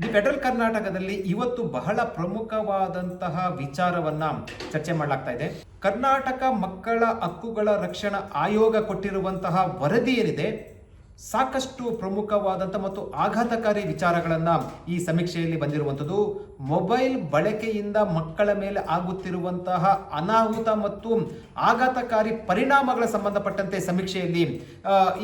The federal ಕರ್ನಾಟಕದಲ್ಲಿ ಇವತ್ತು ಬಹಳ ಪ್ರಮುಖವಾದಂತಹ ವಿಚಾರವನ್ನ ಚರ್ಚೆ ಮಾಡಲಾಗ್ತಾ ಇದೆ. ಕರ್ನಾಟಕ ಮಕ್ಕಳ ಹಕ್ಕುಗಳ ರಕ್ಷಣಾ ಆಯೋಗ ಕೊಟ್ಟಿರುವಂತಹ ವರದಿ ಏನಿದೆ ಸಾಕಷ್ಟು ಪ್ರಮುಖವಾದಂಥ ಮತ್ತು ಆಘಾತಕಾರಿ ವಿಚಾರಗಳನ್ನ ಈ ಸಮೀಕ್ಷೆಯಲ್ಲಿ ಬಂದಿರುವಂಥದ್ದು. ಮೊಬೈಲ್ ಬಳಕೆಯಿಂದ ಮಕ್ಕಳ ಮೇಲೆ ಆಗುತ್ತಿರುವಂತಹ ಅನಾಹುತ ಮತ್ತು ಆಘಾತಕಾರಿ ಪರಿಣಾಮಗಳ ಸಂಬಂಧಪಟ್ಟಂತೆ ಸಮೀಕ್ಷೆಯಲ್ಲಿ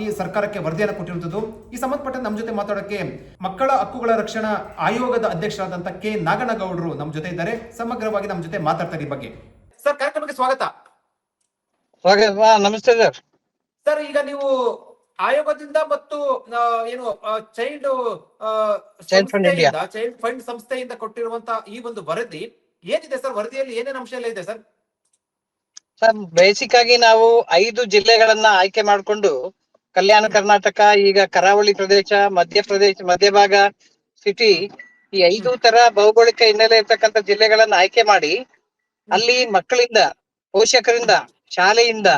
ಈ ಸರ್ಕಾರಕ್ಕೆ ವರದಿಯನ್ನು ಕೊಟ್ಟಿರುವಂಥದ್ದು. ಈ ಸಂಬಂಧಪಟ್ಟಂತೆ ನಮ್ಮ ಜೊತೆ ಮಾತಾಡೋಕ್ಕೆ ಮಕ್ಕಳ ಹಕ್ಕುಗಳ ರಕ್ಷಣಾ ಆಯೋಗದ ಅಧ್ಯಕ್ಷರಾದಂಥ ಕೆ. ನಾಗನಗೌಡರು ನಮ್ಮ ಜೊತೆ ಇದ್ದಾರೆ. ಸಮಗ್ರವಾಗಿ ನಮ್ಮ ಜೊತೆ ಮಾತಾಡ್ತಾರೆ ಈ ಬಗ್ಗೆ. ಸರ್ ಕಾರ್ಯಕ್ರಮಕ್ಕೆ ಸ್ವಾಗತ ನಮಸ್ತೆ ಸರ್. ಸರ್ ಈಗ ನೀವು ಆಯೋಗದಿಂದ ಮತ್ತು ಏನು child child fund. Child fund ಸಂಸ್ಥೆಯಿಂದ ಕೊಟ್ಟಿರುವಂತಹ ಈ ಒಂದು ವರದಿ ಏನಿದೆ ಸರ್? ವರದಿಯಲ್ಲಿ ಏನೇನು ಅಂಶ ಎಲ್ಲ ಇದೆ ಸರ್? ಸರ್ ಬೇಸಿಕ್ ಆಗಿ ನಾವು ಐದು ಜಿಲ್ಲೆಗಳನ್ನ ಆಯ್ಕೆ ಮಾಡಿಕೊಂಡು ಕಲ್ಯಾಣ ಕರ್ನಾಟಕ ಈಗ ಕರಾವಳಿ ಪ್ರದೇಶ ಮಧ್ಯಪ್ರದೇಶ ಮಧ್ಯಭಾಗ ಸಿಟಿ ಈ ಐದು ತರ ಭೌಗೋಳಿಕ ಹಿನ್ನೆಲೆ ಇರ್ತಕ್ಕಂತ ಜಿಲ್ಲೆಗಳನ್ನ ಆಯ್ಕೆ ಮಾಡಿ ಅಲ್ಲಿ ಮಕ್ಕಳಿಂದ ಪೋಷಕರಿಂದ ಶಾಲೆಯಿಂದ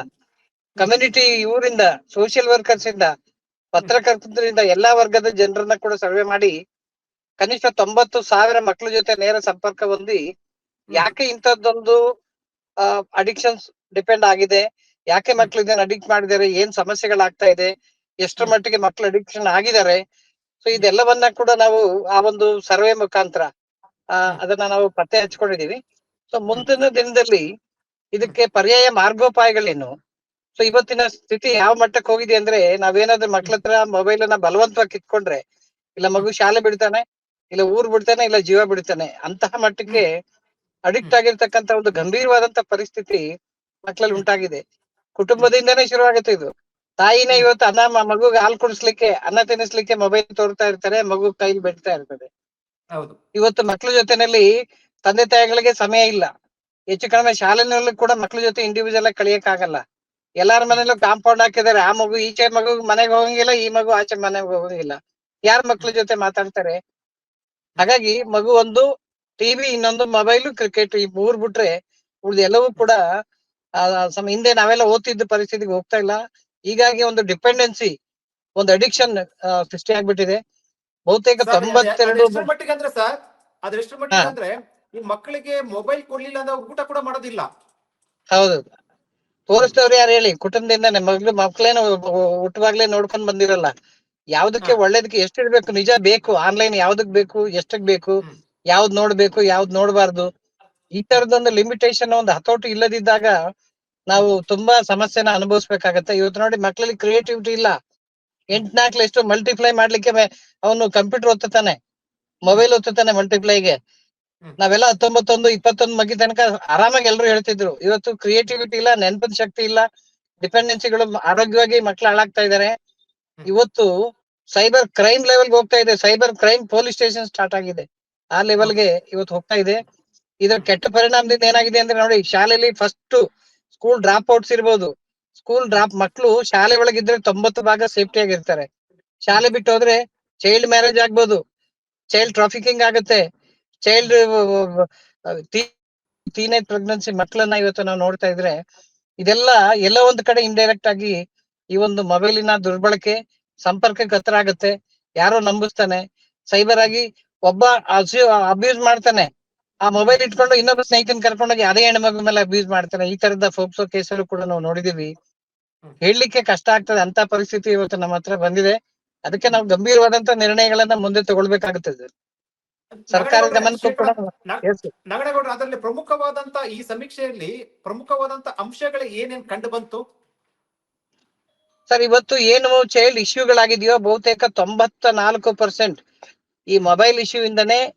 ಕಮ್ಯುನಿಟಿ ಇವರಿಂದ ಸೋಷಿಯಲ್ ವರ್ಕರ್ಸ್ ಇಂದ ಪತ್ರಕರ್ತರಿಂದ ಎಲ್ಲಾ ವರ್ಗದ ಜನರನ್ನ ಕೂಡ ಸರ್ವೆ ಮಾಡಿ ಕನಿಷ್ಠ ತೊಂಬತ್ತು ಸಾವಿರ ಮಕ್ಕಳ ಜೊತೆ ನೇರ ಸಂಪರ್ಕ ಹೊಂದಿ ಯಾಕೆ ಇಂಥದ್ದೊಂದು ಅಡಿಕ್ಷನ್ಸ್ ಡಿಪೆಂಡ್ ಆಗಿದೆ? ಯಾಕೆ ಮಕ್ಳು ಇದನ್ನ ಅಡಿಕ್ಟ್ ಮಾಡಿದ್ದಾರೆ? ಏನ್ ಸಮಸ್ಯೆಗಳಾಗ್ತಾ ಇದೆ? ಎಷ್ಟರ ಮಟ್ಟಿಗೆ ಮಕ್ಳು ಅಡಿಕ್ಷನ್ ಆಗಿದ್ದಾರೆ? ಸೊ ಇದೆಲ್ಲವನ್ನ ಕೂಡ ನಾವು ಆ ಒಂದು ಸರ್ವೆ ಮುಖಾಂತರ ಅದನ್ನ ನಾವು ಪತ್ತೆ ಹಚ್ಕೊಂಡಿದೀವಿ ಸೊ ಮುಂದಿನ ದಿನದಲ್ಲಿ ಇದಕ್ಕೆ ಪರ್ಯಾಯ ಮಾರ್ಗೋಪಾಯಗಳೇನು? ಸೊ ಇವತ್ತಿನ ಸ್ಥಿತಿ ಯಾವ ಮಟ್ಟಕ್ಕೆ ಹೋಗಿದೆ ಅಂದ್ರೆ ನಾವೇನಾದ್ರೂ ಮಕ್ಳ ಹತ್ರ ಮೊಬೈಲ್ನ ಬಲವಂತವಾಗಿ ಕಿತ್ಕೊಂಡ್ರೆ ಇಲ್ಲ ಮಗು ಶಾಲೆ ಬಿಡ್ತಾನೆ ಇಲ್ಲ ಊರ್ ಬಿಡ್ತಾನೆ ಇಲ್ಲ ಜೀವ ಬಿಡ್ತಾನೆ ಅಂತಹ ಮಟ್ಟಕ್ಕೆ ಅಡಿಕ್ಟ್ ಆಗಿರ್ತಕ್ಕಂತ ಒಂದು ಗಂಭೀರವಾದಂತ ಪರಿಸ್ಥಿತಿ ಮಕ್ಕಳಲ್ಲಿ ಉಂಟಾಗಿದೆ. ಕುಟುಂಬದಿಂದನೇ ಶುರುವಾಗುತ್ತೆ ಇದು. ತಾಯಿನೇ ಇವತ್ತು ಅನ್ನ ಮಗುಗೆ ಹಾಲು ಕುಡಿಸ್ಲಿಕ್ಕೆ ಅನ್ನ ತಿನ್ನಿಸ್ಲಿಕ್ಕೆ ಮೊಬೈಲ್ ತೋರ್ತಾ ಇರ್ತಾರೆ ಮಗು ಕೈಲಿ ಬೆಟ್ತಾ ಇರ್ತದೆ. ಹೌದು. ಇವತ್ತು ಮಕ್ಳ ಜೊತೆನಲ್ಲಿ ತಂದೆ ತಾಯಿಗಳಿಗೆ ಸಮಯ ಇಲ್ಲ. ಹೆಚ್ಚು ಕಡಿಮೆ ಶಾಲೆನಲ್ಲೂ ಕೂಡ ಮಕ್ಳ ಜೊತೆ ಇಂಡಿವಿಜುವಲ್ ಆಗಿ ಕಳಿಯಕ್ ಆಗಲ್ಲ ಎಲ್ಲಾರ ಮನೇಲೂ ಕಾಂಪೌಂಡ್ ಹಾಕಿದಾರೆ. ಆ ಮಗು ಈಚೆ ಮಗು ಮನೆಗೆ ಹೋಗಂಗಿಲ್ಲ ಈ ಮಗು ಆಚೆ ಮನೆಗೆ ಹೋಗಂಗಿಲ್ಲ. ಯಾರ ಮಕ್ಳ ಜೊತೆ ಮಾತಾಡ್ತಾರೆ? ಹಾಗಾಗಿ ಮಗು ಒಂದು ಟಿವಿ ಇನ್ನೊಂದು ಮೊಬೈಲ್ ಕ್ರಿಕೆಟ್ ಈ ಮೂರ್ ಬಿಟ್ರೆ ಉಳ್ದ ಎಲ್ಲವೂ ಕೂಡ ಆ, ಸಮ ಹಿಂದೆ ನಾವೆಲ್ಲ ಓದ್ತಿದ್ದ ಪರಿಸ್ಥಿತಿಗೆ ಹೋಗ್ತಾ ಇಲ್ಲ. ಹೀಗಾಗಿ ಒಂದು ಡಿಪೆಂಡೆನ್ಸಿ ಒಂದು ಅಡಿಕ್ಷನ್ ಸೃಷ್ಟಿ ಆಗ್ಬಿಟ್ಟಿದೆ. ಬಹುತೇಕ ತೊಂಬತ್ತೆರಡು ಮಟ್ಟಿಗೆ ಅಂದ್ರೆ ಸರ್ ಅದ್ರ ಎಷ್ಟ್ರ ಮಟ್ಟಿಗೆ ಅಂದ್ರೆ ಈ ಮಕ್ಕಳಿಗೆ ಮೊಬೈಲ್ ಕೊಡ್ಲಿಲ್ಲ ಅಂದ್ರೆ ಊಟ ಕೂಡ ಮಾಡೋದಿಲ್ಲ. ಹೌದು. ತೋರಿಸ್ತವ್ರು ಯಾರು ಹೇಳಿ? ಕುಟುಂಬದಿಂದಾನೆ. ಮಗ್ಳು ಮಕ್ಳೇನು ಹುಟ್ಟುವಾಗ್ಲೇ ನೋಡ್ಕೊಂಡ್ ಬಂದಿರಲ್ಲ. ಯಾವ್ದಕ್ಕೆ. ಒಳ್ಳೇದಕ್ಕೆ ಎಷ್ಟ್ ಇರ್ಬೇಕು ನಿಜ ಬೇಕು? ಆನ್ಲೈನ್ ಯಾವ್ದಕ್ ಬೇಕು? ಎಷ್ಟಕ್ ಬೇಕು. ಯಾವ್ದ್ ನೋಡ್ಬೇಕು? ಯಾವ್ದ್ ನೋಡ್ಬಾರ್ದು? ಈ ತರದೊಂದು ಲಿಮಿಟೇಷನ್ ಒಂದು ಹತೋಟಿ ಇಲ್ಲದಿದ್ದಾಗ ನಾವು ತುಂಬಾ ಸಮಸ್ಯೆನ ಅನುಭವಿಸ್ಬೇಕಾಗತ್ತೆ. ಇವತ್ತು ನೋಡಿ ಮಕ್ಳಲ್ಲಿ ಕ್ರಿಯೇಟಿವಿಟಿ ಇಲ್ಲ. ಎಂಟ್ನಾಕ್ಲೆ ಎಷ್ಟು ಮಲ್ಟಿಪ್ಲೈ ಮಾಡ್ಲಿಕ್ಕೆ ಅವನು ಕಂಪ್ಯೂಟರ್ ಒತ್ತತಾನೆ ಮೊಬೈಲ್ ಒತ್ತತಾನೆ ಮಲ್ಟಿಪ್ಲೈಗೆ. ನಾವೆಲ್ಲ ಹತ್ತೊಂಬತ್ತೊಂದು ಇಪ್ಪತ್ತೊಂದು ಮಗಿ ತನಕ ಆರಾಮಾಗಿ ಎಲ್ರು ಹೇಳ್ತಿದ್ರು. ಇವತ್ತು ಕ್ರಿಯೇಟಿವಿಟಿ ಇಲ್ಲ ನೆನಪಿನ ಶಕ್ತಿ ಇಲ್ಲ ಡಿಪೆಂಡೆನ್ಸಿಗಳು ಆರೋಗ್ಯವಾಗಿ ಮಕ್ಳು ಹಾಳಾಗ್ತಾ ಇದಾರೆ. ಇವತ್ತು ಸೈಬರ್ ಕ್ರೈಮ್ ಲೆವೆಲ್ಗೆ ಹೋಗ್ತಾ ಇದೆ. Cyber crime police station start ಆಗಿದೆ. ಆ ಲೆವೆಲ್ಗೆ ಇವತ್ತು ಹೋಗ್ತಾ ಇದೆ. ಇದರ ಕೆಟ್ಟ ಪರಿಣಾಮದಿಂದ ಏನಾಗಿದೆ ಅಂದ್ರೆ ನೋಡಿ ಶಾಲೆಯಲ್ಲಿ ಫಸ್ಟ್ ಸ್ಕೂಲ್ ಡ್ರಾಪ್ ಔಟ್ಸ್ ಇರ್ಬೋದು. ಸ್ಕೂಲ್ ಡ್ರಾಪ್ ಮಕ್ಕಳು ಶಾಲೆ ಒಳಗಿದ್ರೆ ತೊಂಬತ್ತು ಭಾಗ ಸೇಫ್ಟಿ ಆಗಿರ್ತಾರೆ. ಶಾಲೆ ಬಿಟ್ಟು ಹೋದ್ರೆ ಚೈಲ್ಡ್ ಮ್ಯಾರೇಜ್ ಆಗ್ಬೋದು. ಚೈಲ್ಡ್ ಟ್ರಾಫಿಕಿಂಗ್ ಆಗುತ್ತೆ. ಚೈಲ್ಡ್ ಟೀನೇಜ್ ಪ್ರೆಗ್ನೆನ್ಸಿ ಮಕ್ಕಳನ್ನ ಇವತ್ತು ನಾವು ನೋಡ್ತಾ ಇದ್ರೆ ಇದೆಲ್ಲ ಎಲ್ಲ ಒಂದ್ ಕಡೆ ಇಂಡೈರೆಕ್ಟ್ ಆಗಿ ಈ ಒಂದು ಮೊಬೈಲಿನ ದುರ್ಬಳಕೆ ಸಂಪರ್ಕಕ್ಕೆ ಹತ್ರ ಆಗುತ್ತೆ. ಯಾರೋ ನಂಬಿಸ್ತಾನೆ. ಸೈಬರ್ ಆಗಿ ಒಬ್ಬ ಅಬ್ಯೂಸ್ ಮಾಡ್ತಾನೆ. ಆ ಮೊಬೈಲ್ ಇಟ್ಕೊಂಡು ಇನ್ನೊಬ್ಬ ಸ್ನೇಹಿತನ ಕರ್ಕೊಂಡೋಗಿ ಅದೇ ಹೆಣ್ಮಗು ಮೇಲೆ ಅಬ್ಯೂಸ್ ಮಾಡ್ತಾನೆ. ಈ ತರದ ಫೋಕ್ಸೋ ಕೇಸಲ್ಲೂ ಕೂಡ ನಾವು ನೋಡಿದೀವಿ. ಹೇಳಲಿಕ್ಕೆ ಕಷ್ಟ ಆಗ್ತದೆ. ಅಂತ ಪರಿಸ್ಥಿತಿ ಇವತ್ತು ನಮ್ಮ ಹತ್ರ ಬಂದಿದೆ. ಅದಕ್ಕೆ ನಾವು ಗಂಭೀರವಾದಂತ ನಿರ್ಣಯಗಳನ್ನ ಮುಂದೆ ತಗೊಳ್ಬೇಕಾಗುತ್ತದೆ ಸರ್ಕಾರ ನಾಗನಗೌಡ್ರೆ, ಕೂಡ ಶೇಖರ, ನಾ- Yes. ನಾಗನಗೌಡ್ರೆ ಅದರಲ್ಲಿ ಪ್ರಮುಖವಾದಂತ ಈ ಸಮೀಕ್ಷೆಯಲ್ಲಿ ಪ್ರಮುಖವಾದಂತ ಅಂಶಗಳು ಏನೇನ್ ಕಂಡು ಬಂತು? ಸರ್ ಇವತ್ತು ಏನು ಚೈಲ್ಡ್ ಇಶ್ಯೂಗಳಾಗಿದೆಯೋ ಬಹುತೇಕ ತೊಂಬತ್ತ ನಾಲ್ಕು ಪರ್ಸೆಂಟ್ ಈ ಮೊಬೈಲ್ ಇಶ್ಯೂ ಇಂದನೇ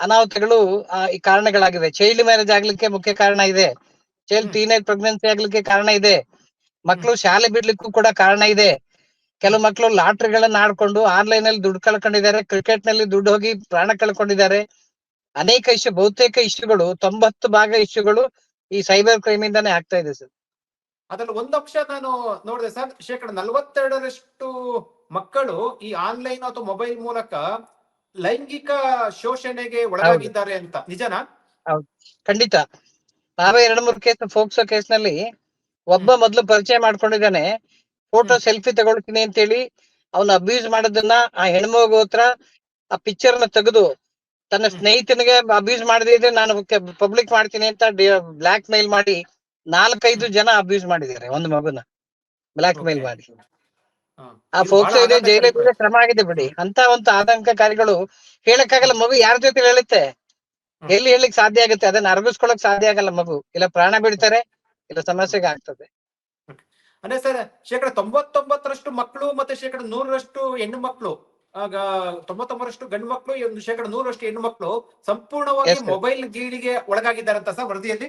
ಅನಾಹುತಗಳು ಈ ಕಾರಣಗಳಾಗಿವೆ. ಚೈಲ್ಡ್ ಮ್ಯಾರೇಜ್ ಆಗ್ಲಿಕ್ಕೆ ಮುಖ್ಯ ಕಾರಣ ಇದೆ. ಚೈಲ್ಡ್. ಟೀನೇಜ್ ಪ್ರೆಗ್ನೆನ್ಸಿ ಆಗ್ಲಿಕ್ಕೆ ಕಾರಣ ಇದೆ. ಮಕ್ಕಳು ಶಾಲೆ ಬಿಡ್ಲಿಕ್ಕೂ ಕೂಡ ಕಾರಣ ಇದೆ. ಕೆಲವು ಮಕ್ಕಳು ಲಾಟ್ರಿಗಳನ್ನ ಆಡ್ಕೊಂಡು ಆನ್ಲೈನ್ ಅಲ್ಲಿ ದುಡ್ಡು ಕಳ್ಕೊಂಡಿದ್ದಾರೆ ಕ್ರಿಕೆಟ್ನಲ್ಲಿ ದುಡ್ಡು ಹೋಗಿ ಪ್ರಾಣ ಕಳ್ಕೊಂಡಿದ್ದಾರೆ. ಅನೇಕ ಇಶ್ಯೂ ಬಹುತೇಕ ಇಶ್ಯೂಗಳು ತೊಂಬತ್ತು ಭಾಗ ಇಶ್ಯೂಗಳು ಈ ಸೈಬರ್ ಕ್ರೈಮ್ ಇಂದಾನೆ ಆಗ್ತಾ ಇದೆ ಸರ್. ಅದ್ರಲ್ಲಿ ಒಂದು ಅಂಶ ನಾನು ನೋಡಿದೆ ಸರ್ ಶೇಕಡ ನಲವತ್ತೆರಡರಷ್ಟು ಮಕ್ಕಳು ಈ ಆನ್ಲೈನ್ ಅಥವಾ ಮೊಬೈಲ್ ಮೂಲಕ ಲೈಂಗಿಕ ಶೋಷಣೆಗೆ ಒಳಗಾಗಿದ್ದಾರೆ ಅಂತ. ನಿಜನಾ? ಖಂಡಿತ. ನಾವೇ ಎರಡು ಮೂರು ಕೇಸ್ ಫೋಕ್ಸೋ ಕೇಸ್ನಲ್ಲಿ ಒಬ್ಬ ಮೊದ್ಲು ಪರಿಚಯ ಮಾಡ್ಕೊಂಡಿದ್ದಾನೆ. ಫೋಟೋ ಸೆಲ್ಫಿ ತಗೊಳ್ತೀನಿ ಅಂತೇಳಿ ಅವನ ಅಬ್ಯೂಸ್ ಮಾಡೋದನ್ನ ಆ ಹೆಣ್ಮಗು ಹತ್ರ ಆ ಪಿಕ್ಚರ್ನ ತೆಗೆದು ತನ್ನ. ಸ್ನೇಹಿತನಿಗೆ ಅಬ್ಯೂಸ್ ಮಾಡದಿದ್ರೆ ನಾನು ಪಬ್ಲಿಕ್ ಮಾಡ್ತೀನಿ ಅಂತ ಬ್ಲಾಕ್ ಮೇಲ್ ಮಾಡಿ ನಾಲ್ಕೈದು ಜನ ಅಬ್ಯೂಸ್ ಮಾಡಿದ್ದಾರೆ ಒಂದು ಮಗುನ. ಬ್ಲಾಕ್ ಮೇಲ್ ಮಾಡಿ. ಆ ಫೋಕ್ಸೋ ಇದೆ ಜೈಲಿಗೆ ಕ್ರಮ ಆಗಿದೆ ಬಿಡಿ. ಅಂತ ಒಂದು ಆತಂಕಕಾರಿಗಳು ಹೇಳಕ್ಕಾಗಲ್ಲ. ಮಗು ಯಾರ ಜೊತೆ ಹೇಳುತ್ತೆ? ಎಲ್ಲಿ ಹೇಳಿಕ್ ಸಾಧ್ಯ ಆಗುತ್ತೆ? ಅದನ್ನ ಅರಗಿಸ್ಕೊಳಕ್ ಸಾಧ್ಯ ಆಗಲ್ಲ ಮಗು. ಇಲ್ಲ ಪ್ರಾಣ ಬಿಡ್ತಾರೆ ಇಲ್ಲ ಸಮಸ್ಯೆಗೆ ಆಗ್ತದೆ. ಅಂದ್ರೆ ಸರ್ ಶೇಕಡ ತೊಂಬತ್ತೊಂಬತ್ತರಷ್ಟು ಮಕ್ಕಳು ಮತ್ತೆ ಶೇಕಡ ನೂರರಷ್ಟು ಹೆಣ್ಣು ಮಕ್ಕಳು ಆಗ ತೊಂಬತ್ತೊಂಬತ್ತರಷ್ಟು ಗಂಡು ಮಕ್ಕಳು ಒಂದು ಶೇಕಡ ನೂರರಷ್ಟು ಹೆಣ್ಣು ಮಕ್ಕಳು ಸಂಪೂರ್ಣವಾಗಿ. ಮೊಬೈಲ್ ಗೀಳಿಗೆ ಒಳಗಾಗಿದ್ದಾರಂತ ಸರ್ ವರದಿಯಲ್ಲಿ?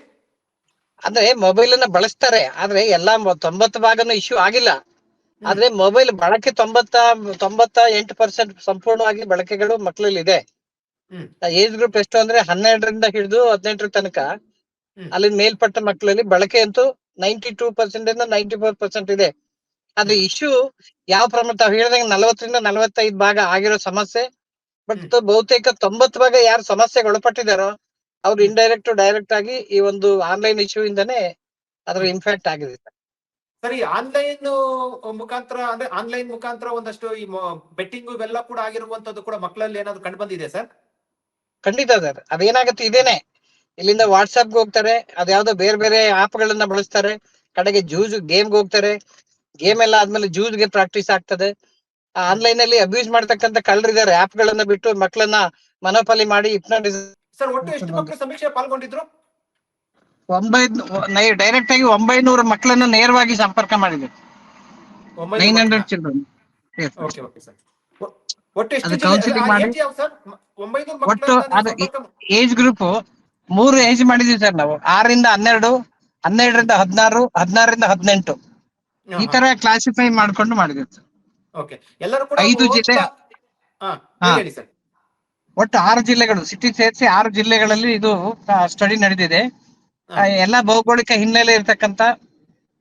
ಅಂದ್ರೆ ಮೊಬೈಲ್ ಅನ್ನ ಬಳಸ್ತಾರೆ ಆದ್ರೆ ಎಲ್ಲಾ ತೊಂಬತ್ತು ಭಾಗನು ಇಶ್ಯೂ ಆಗಿಲ್ಲ. ಆದ್ರೆ ಮೊಬೈಲ್ ಬಳಕೆ ತೊಂಬತ್ತ ತೊಂಬತ್ತ ಎಂಟು ಪರ್ಸೆಂಟ್ ಸಂಪೂರ್ಣವಾಗಿ ಬಳಕೆಗಳು ಮಕ್ಕಳಲ್ಲಿ ಇದೆ. ಏಜ್ ಗ್ರೂಪ್ ಎಷ್ಟು ಅಂದ್ರೆ ಹನ್ನೆರಡರಿಂದ ಹಿಡಿದು ಹದಿನೆಂಟರ ತನಕ ಅಲ್ಲಿ ಮೇಲ್ಪಟ್ಟ ಮಕ್ಕಳಲ್ಲಿ ಬಳಕೆ ಅಂತೂ ನೈಂಟಿ ಟೂ ಪರ್ಸೆಂಟ್ ಇಂದ ನೈಂಟಿ ಫೋರ್ ಪರ್ಸೆಂಟ್ ಇದೆ. ಆದ್ರೆ ಇಶ್ಯೂ ಯಾವ ಪ್ರಮಾಣ ತಾವ್ ಹೇಳಿದಂಗೆ ನಲವತ್ತರಿಂದ ನಲವತ್ತೈದು ಭಾಗ ಆಗಿರೋ ಸಮಸ್ಯೆ ಬಟ್ ಬಹುತೇಕ ತೊಂಬತ್ತು ಭಾಗ ಯಾರು ಸಮಸ್ಯೆಗೆ ಒಳಪಟ್ಟಿದಾರೋ ಅವ್ರು. ಇಂಡೈರೆಕ್ಟ್ ಡೈರೆಕ್ಟ್ ಆಗಿ ಈ ಒಂದು ಆನ್ಲೈನ್ ಇಶ್ಯೂ ಇಂದನೇ ಅದ್ರ ಇನ್ಫ್ಯಾಕ್ಟ್ ಆಗಿದೆ. ಸರಿ ಆನ್ಲೈನ್ ಮುಖಾಂತರ ಅಂದ್ರೆ ಆನ್ಲೈನ್ ಮುಖಾಂತರ ಒಂದಷ್ಟು ಈ ಬೆಟ್ಟಿಂಗ್ ಇವೆಲ್ಲ ಕೂಡ ಆಗಿರುವಂತದ್ದು ಕೂಡ ಮಕ್ಕಳಲ್ಲಿ ಏನಾದ್ರು ಕಂಡು ಬಂದಿದೆ ಸರ್? ಖಂಡಿತ ಸರ್ ಅದೇನಾಗುತ್ತೆ ಇದೇನೆ ಇಲ್ಲಿಂದ ವಾಟ್ಸ್ಆಪ್ ಹೋಗ್ತಾರೆ. ಅದ್ಯಾವ್ದೋ ಬೇರೆ ಬೇರೆ ಆಪ್ ಗಳನ್ನ ಬಳಸ್ತಾರೆ. ಕಡೆಗೆ ಜೂಜ್ ಗೇಮ್ಗೆ ಹೋಗ್ತಾರೆ. ಗೇಮ್ ಎಲ್ಲ ಆದ್ಮೇಲೆ ಜೂಜ್ಗೆ ಪ್ರಾಕ್ಟೀಸ್ ಆಗ್ತದೆ. ಆನ್ಲೈನ್ ಅಲ್ಲಿ ಅಬ್ಯೂಸ್ ಮಾಡ್ತಕ್ಕಂತ ಕಳ್ಳರಿದ್ದಾರೆ ಆಪ್ ಗಳನ್ನ ಬಿಟ್ಟು ಮಕ್ಕಳನ್ನ ಮನೋಪಾಲಿ ಮಾಡಿ ಹಿಪ್ನಾಟಿಸ್ ಸರ್ ಒಟ್ಟು ಎಷ್ಟು ಮಕ್ಕಳು ಸಮೀಕ್ಷೆ ಪಾಲ್ಗೊಂಡಿದ್ರು? ಒಂಬೈದ್ ಡೈರೆಕ್ಟ್ ಆಗಿ ಒಂಬೈನೂರು ಮಕ್ಕಳನ್ನ ನೇರವಾಗಿ ಸಂಪರ್ಕ ಮಾಡಿದೆ. Nine hundred children okay okay sir ಒಟ್ಟು ಏಜ್ ಗ್ರೂಪ್ ಮೂರು ಏಜ್ ಮಾಡಿದೀವಿ ಸರ್ ನಾವು. ಆರರಿಂದ ಹನ್ನೆರಡು ಹನ್ನೆರಡರಿಂದ ಹದಿನಾರು ಹದಿನಾರರಿಂದ ಹದಿನೆಂಟು. ಈ ತರ ಕ್ಲಾಸಿಫೈ ಮಾಡ್ಕೊಂಡು ಮಾಡಿದ್ವಿ ಸರ್ ಓಕೆ ಎಲ್ಲರೂ ಕೂಡ ಐದು ಜಿಲ್ಲೆ- ಒಟ್ಟು ಆರು ಜಿಲ್ಲೆಗಳು ಸಿಟಿ ಸೇರಿಸಿ ಆರು ಜಿಲ್ಲೆಗಳಲ್ಲಿ ಇದು ಸ್ಟಡಿ ನಡೆದಿದೆ. ಎಲ್ಲಾ ಭೌಗೋಳಿಕ ಹಿನ್ನೆಲೆ ಇರ್ತಕ್ಕಂತ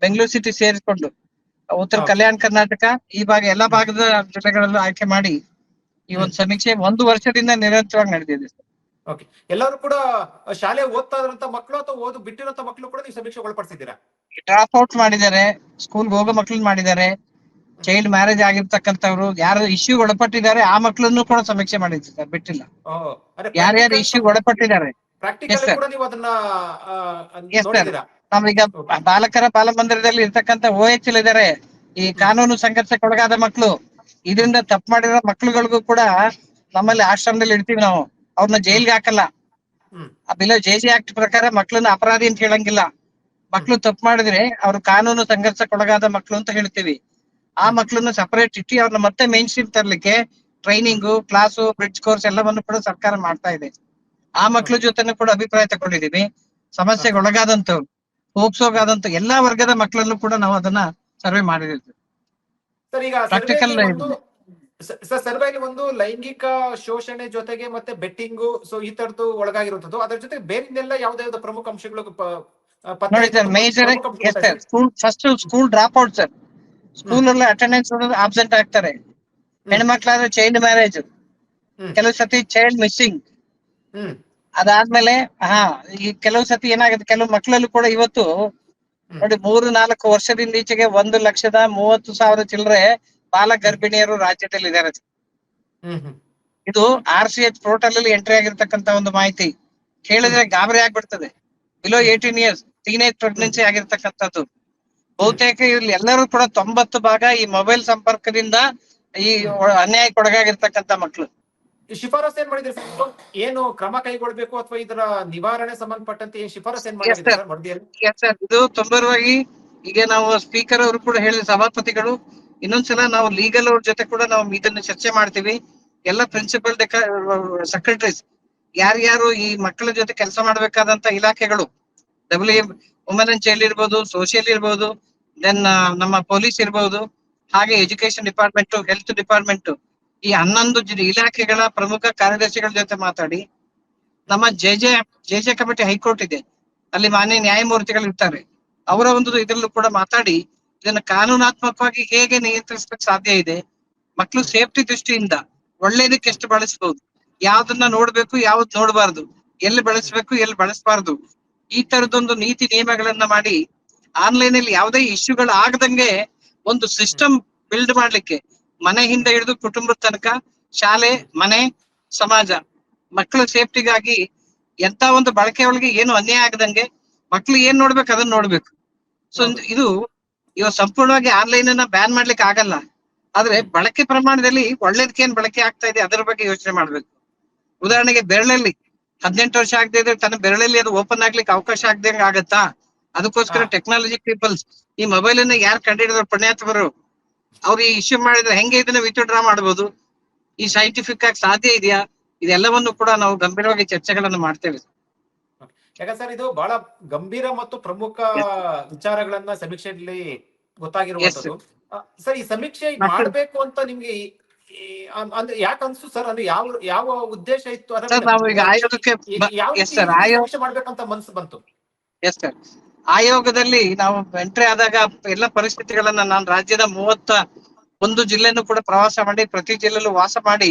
ಬೆಂಗಳೂರು ಸಿಟಿ ಸೇರಿಸ್ಕೊಂಡು ಉತ್ತರ ಕಲ್ಯಾಣ ಕರ್ನಾಟಕ ಈ ಭಾಗ ಎಲ್ಲಾ ಭಾಗದ ಜಿಲ್ಲೆಗಳಲ್ಲೂ ಆಯ್ಕೆ ಮಾಡಿ ಈ ಒಂದು ಸಮೀಕ್ಷೆ ಒಂದು ವರ್ಷದಿಂದ ನಿರಂತರವಾಗಿ ನಡೆದಿದೆ ಸರ್. ಓಕೆ ಎಲ್ಲರೂ ಕೂಡ ಶಾಲೆ ಓದ್ತಾ ಇರುವಂತ ಮಕ್ಕಳು ಅಥವಾ ಓದು ಬಿಟ್ಟಿರೋಂತ ಮಕ್ಕಳು ಕೂಡ ನೀವು ಸಮೀಕ್ಷೆ ಒಳಪಡಿಸಿದ್ದೀರಾ ಡ್ರಾಪ್ ಔಟ್ ಮಾಡಿದ್ದಾರೆ ಸ್ಕೂಲ್ ಹೋಗೋ ಮಕ್ಳನ್ನ ಮಾಡಿದ್ದಾರೆ ಚೈಲ್ಡ್ ಮ್ಯಾರೇಜ್ ಆಗಿರ್ತಕ್ಕಂಥವ್ರು ಯಾರು ಇಶ್ಯೂ ಒಳಪಟ್ಟಿದ್ದಾರೆ ಆ ಮಕ್ಕಳನ್ನು ಕೂಡ ಸಮೀಕ್ಷೆ ಮಾಡಿದ್ವಿ ಸರ್ ಬಿಟ್ಟಿಲ್ಲ. ಯಾರ್ಯಾರು ಇಶ್ಯೂ ಒಳಪಟ್ಟಿದ್ದಾರೆ ನಾವೀಗ ಬಾಲಕರ ಬಾಲಮಂದಿರದಲ್ಲಿ ಇರ್ತಕ್ಕಂಥ ಓ ಎಚ್ ಎಲ್ ಇದಾರೆ ಈ ಕಾನೂನು ಸಂಘರ್ಷಕ್ಕೆ ಒಳಗಾದ ಮಕ್ಕಳು ಇದರಿಂದ ತಪ್ಪು ಮಾಡಿರೋ ಮಕ್ಕಳುಗಳಿಗೂ ಕೂಡ ನಮ್ಮಲ್ಲಿ ಆಶ್ರಮದಲ್ಲಿ ಇಡ್ತೀವಿ ನಾವು. ಅವ್ರನ್ನ ಜೈಲ್ಗೆ ಹಾಕಲ್ಲ. ಆ ಬಿಲೋ ಜೆ ಸಿ ಆಕ್ಟ್ ಪ್ರಕಾರ ಮಕ್ಳನ್ನ ಅಪರಾಧಿ ಅಂತ ಹೇಳಂಗಿಲ್ಲ. ಮಕ್ಳು ತಪ್ಪು ಮಾಡಿದ್ರೆ ಅವ್ರ ಕಾನೂನು ಸಂಘರ್ಷಕ್ಕೆ ಒಳಗಾದ ಮಕ್ಕಳು ಅಂತ ಹೇಳ್ತೀವಿ. ಆ ಮಕ್ಳನ್ನ ಮಕ್ಕಳನ್ನ ಸಪರೇಟ್ ಇಟ್ಟು ಅವ್ರನ್ನ ಮತ್ತೆ ಮೇನ್ ಸ್ಟ್ರೀಮ್ ತರ್ಲಿಕ್ಕೆ ಟ್ರೈನಿಂಗು ಕ್ಲಾಸು ಬ್ರಿಡ್ಜ್ ಕೋರ್ಸ್ ಎಲ್ಲವನ್ನು ಕೂಡ ಸರ್ಕಾರ ಮಾಡ್ತಾ ಇದೆ. ಆ ಮಕ್ಳ ಜೊತೆನೂ ಕೂಡ ಅಭಿಪ್ರಾಯ ತಗೊಂಡಿದೀವಿ ಸಮಸ್ಯೆಗೆ ಒಳಗಾದಂತವ್ರು ಹೋಗ್ಸೋಗಾದಂತ ಎಲ್ಲಾ ವರ್ಗದ ಮಕ್ಕಳನ್ನು ಕೂಡ ನಾವು ಅದನ್ನ ಸರ್ವೆ ಮಾಡಿರ್ತೀವಿ ಸರ್ Practical ಒಂದು ಲೈಂಗಿಕ ಶೋಷಣೆ ಜೊತೆಗೆ ಮತ್ತೆ ಬೆಟ್ಟಿಂಗು ಸೊ ಈ ತರದ್ದು ಒಳಗಾಗಿರುವಂತದ್ದು ಅದರ ಜೊತೆ ಬೇರೆಲ್ಲ ಯಾವ್ದು ಯಾವ್ದು ಪ್ರಮುಖ ಅಂಶಗಳು school first school drop out sir. School ಅಲ್ಲಿ ಅಟೆಂಡೆನ್ಸ್ ಆಬ್ಸೆಂಟ್ ಆಗ್ತಾರೆ. ಹೆಣ್ಮಕ್ಳಾದ್ರೆ ಚೈಲ್ಡ್ ಮ್ಯಾರೇಜ್ ಕೆಲವ್ ಸತಿ ಚೈಲ್ಡ್ ಮಿಸ್ಸಿಂಗ್ ಹ್ಮ್. ಅದಾದ್ಮೇಲೆ ಹಾ ಈ ಕೆಲವು ಸತಿ ಏನಾಗುತ್ತೆ ಕೆಲವು ಮಕ್ಕಳಲ್ಲೂ ಕೂಡ ಇವತ್ತು ನೋಡಿ ಮೂರು ನಾಲ್ಕು ವರ್ಷದಿಂದ ಈಚೆಗೆ ಒಂದು ಲಕ್ಷದ ಮೂವತ್ತು ಸಾವಿರ ಚಿಲ್ಲರೆ ಬಾಲ ಗರ್ಭಿಣಿಯರು ರಾಜ್ಯದಲ್ಲಿ ಇದ್ದಾರೆ ಇದು ಆರ್ ಸಿ ಎಚ್ ಪೋರ್ಟಲ್ ಅಲ್ಲಿ ಎಂಟ್ರಿ ಆಗಿರ್ತಕ್ಕಂತ ಒಂದು ಮಾಹಿತಿ. ಕೇಳಿದ್ರೆ ಗಾಬರಿ ಆಗ್ಬಿಡ್ತದೆ. Below eighteen years teenage pregnancy ಆಗಿರ್ತಕ್ಕಂಥದ್ದು. ಬಹುತೇಕ ಇಲ್ಲಿ ಎಲ್ಲರೂ ಕೂಡ ತೊಂಬತ್ತು ಭಾಗ ಈ ಮೊಬೈಲ್ ಸಂಪರ್ಕದಿಂದ ಈ ಅನ್ಯಾಯಕ್ಕೆ ಒಳಗಾಗಿರ್ತಕ್ಕಂಥ ಮಕ್ಕಳು ಶಿಫಾರಸ್ ಏನ್ ಮಾಡಿದ್ರಿ ಏನು ಕ್ರಮ ಕೈಗೊಳ್ಬೇಕು ಅಥವಾ ಇದರ ನಿವಾರಣೆ ಸಂಬಂಧಪಟ್ಟಂತೆ ಏನ್ ಶಿಫಾರಸ್ ಏನ್ ಮಾಡಿದ್ರಿ ಇದು ತೊಂಬರವಾಗಿ ಈಗ ನಾವು ಸ್ಪೀಕರ್ ಅವರು ಕೂಡ ಹೇಳಿದ ಸಭಾಪತಿಗಳು ಇನ್ನೊಂದ್ಸಲ ನಾವು ಲೀಗಲ್ ಅವ್ರ ಜೊತೆ ಕೂಡ ನಾವು ಇದನ್ನ ಚರ್ಚೆ ಮಾಡ್ತೀವಿ. ಎಲ್ಲ ಪ್ರಿನ್ಸಿಪಲ್ ಸೆಕ್ರೆಟರೀಸ್ ಯಾರ್ಯಾರು ಈ ಮಕ್ಕಳ ಜೊತೆ ಕೆಲಸ ಮಾಡ್ಬೇಕಾದಂತ ಇಲಾಖೆಗಳು ಡಬ್ಲ್ಯೂ ವುಮೆನ್ ಅಂಡ್ ಚೈಲ್ಡ್ ಇರ್ಬೋದು ಸೋಷಿಯಲ್ ಇರ್ಬೋದು ದೆನ್ ನಮ್ಮ ಪೊಲೀಸ್ ಇರ್ಬೋದು, ಹಾಗೆ ಎಜುಕೇಶನ್ ಡಿಪಾರ್ಟ್ಮೆಂಟ್ ಹೆಲ್ತ್ ಡಿಪಾರ್ಟ್ಮೆಂಟ್ ಈ ಹನ್ನೊಂದು ಇಲಾಖೆಗಳ ಪ್ರಮುಖ ಕಾರ್ಯದರ್ಶಿಗಳ ಜೊತೆ ಮಾತಾಡಿ. ನಮ್ಮ J J J J committee high court ಇದೆ. ಅಲ್ಲಿ ಮಾನ್ಯ ನ್ಯಾಯಮೂರ್ತಿಗಳು ಇರ್ತಾರೆ. ಅವರ ಒಂದು ಇದರಲ್ಲೂ ಕೂಡ ಮಾತಾಡಿ ಇದನ್ನ ಕಾನೂನಾತ್ಮಕವಾಗಿ ಹೇಗೆ ನಿಯಂತ್ರಿಸಲಿಕ್ಕೆ ಸಾಧ್ಯ ಇದೆ? ಮಕ್ಕಳು ಸೇಫ್ಟಿ ದೃಷ್ಟಿಯಿಂದ ಒಳ್ಳೇದಕ್ಕೆ ಎಷ್ಟು ಬಳಸಬಹುದು ಯಾವ್ದನ್ನ ನೋಡ್ಬೇಕು, ಯಾವ್ದು ನೋಡಬಾರ್ದು? ಎಲ್ಲಿ ಬಳಸಬೇಕು, ಎಲ್ಲಿ ಬಳಸಬಾರ್ದು? ಈ ತರದೊಂದು ನೀತಿ ನಿಯಮಗಳನ್ನ ಮಾಡಿ ಆನ್ಲೈನ್ ಅಲ್ಲಿ ಯಾವುದೇ ಇಶ್ಯೂಗಳು ಆಗದಂಗೆ ಒಂದು ಸಿಸ್ಟಮ್ ಬಿಲ್ಡ್ ಮಾಡ್ಲಿಕ್ಕೆ ಮನೆ ಹಿಂದೆ ಹಿಡಿದು ಕುಟುಂಬದ ತನಕ ಶಾಲೆ, ಮನೆ, ಸಮಾಜ ಮಕ್ಕಳ ಸೇಫ್ಟಿಗಾಗಿ ಎಂತ ಒಂದು ಬಳಕೆ ಒಳಗೆ ಏನು ಅನ್ಯಾಯ ಆಗದಂಗೆ ಮಕ್ಳು ಏನ್ ನೋಡ್ಬೇಕು ಅದನ್ನ ನೋಡ್ಬೇಕು. ಸೊ ಇದು ಇವಾಗ ಸಂಪೂರ್ಣವಾಗಿ ಆನ್ಲೈನ್ ಅನ್ನ ಬ್ಯಾನ್ ಮಾಡ್ಲಿಕ್ಕೆ ಆಗಲ್ಲ. ಆದ್ರೆ ಬಳಕೆ ಪ್ರಮಾಣದಲ್ಲಿ ಒಳ್ಳೇದಕ್ಕೆ ಏನ್ ಬಳಕೆ ಆಗ್ತಾ ಇದೆ ಅದರ ಬಗ್ಗೆ ಯೋಚನೆ ಮಾಡ್ಬೇಕು. ಉದಾಹರಣೆಗೆ ಬೆರಳಲ್ಲಿ ಹದಿನೆಂಟು ವರ್ಷ ಆಗದೆ ಇದ್ರೆ ತನ್ನ ಬೆರಳಲ್ಲಿ ಅದು ಓಪನ್ ಆಗ್ಲಿಕ್ಕೆ ಅವಕಾಶ ಆಗ್ದಂಗ ಆಗತ್ತಾ? ಅದಕ್ಕೋಸ್ಕರ ಟೆಕ್ನಾಲಜಿ ಪೀಪಲ್ಸ್ ಈ ಮೊಬೈಲ್ ಅನ್ನ ಯಾರು ಕಂಡಿಡಿದ್ರು? ಪುಣ್ಯಾತ್ಮರು ಅವ್ರು ಈ ಇಶ್ಯೂ ಮಾಡಿದ್ರೆ ಹೆಂಗೆ ಇದನ್ನ ವಿತ್ಡ್ರಾ ಮಾಡಬಹುದು ಈ ಸೈಂಟಿಫಿಕ್ ಆಗಿ ಸಾಧ್ಯ ಇದೆಯಾ? ಇದೆಲ್ಲವನ್ನು ಕೂಡ ನಾವು ಗಂಭೀರವಾಗಿ ಚರ್ಚೆಗಳನ್ನು ಮಾಡ್ತೇವೆ. ಯಾಕಂದ್ರೆ ಸರ್ ಇದು ಬಹಳ ಗಂಭೀರ ಮತ್ತು ಪ್ರಮುಖ ವಿಚಾರಗಳನ್ನ ಸಮೀಕ್ಷೆಯಲ್ಲಿ ಗೊತ್ತಾಗಿರುವಂತದ್ದು ಸರ್ ಈ ಸಮೀಕ್ಷೆ ಮಾಡಬೇಕು ಅಂತ ನಿಮ್ಗೆ ಅಂದ್ರೆ ಯಾಕೆ ಅನ್ಸು ಸರ್? ಅಂದ್ರೆ ಯಾವ ಯಾವ ಉದ್ದೇಶ ಇತ್ತು ಅದರ ಸರ್ ನಾವು ಈಗ ಆಯೋಗಕ್ಕೆ ಯಾವ ಎಸ್ ಸರ್ ಆಯೋಗ ಸಮೀಕ್ಷೆ ಮಾಡ್ಬೇಕಂತ ಮನ್ಸು ಬಂತು? ಎಸ್ ಸರ್ ಆಯೋಗದಲ್ಲಿ ನಾವು ಎಂಟ್ರಿ ಆದಾಗ ಎಲ್ಲ ಪರಿಸ್ಥಿತಿಗಳನ್ನ ನಾನು ರಾಜ್ಯದ ಮೂವತ್ತ ಒಂದು ಜಿಲ್ಲೆನೂ ಕೂಡ ಪ್ರವಾಸ ಮಾಡಿ ಪ್ರತಿ ಜಿಲ್ಲೆಲ್ಲೂ ವಾಸ ಮಾಡಿ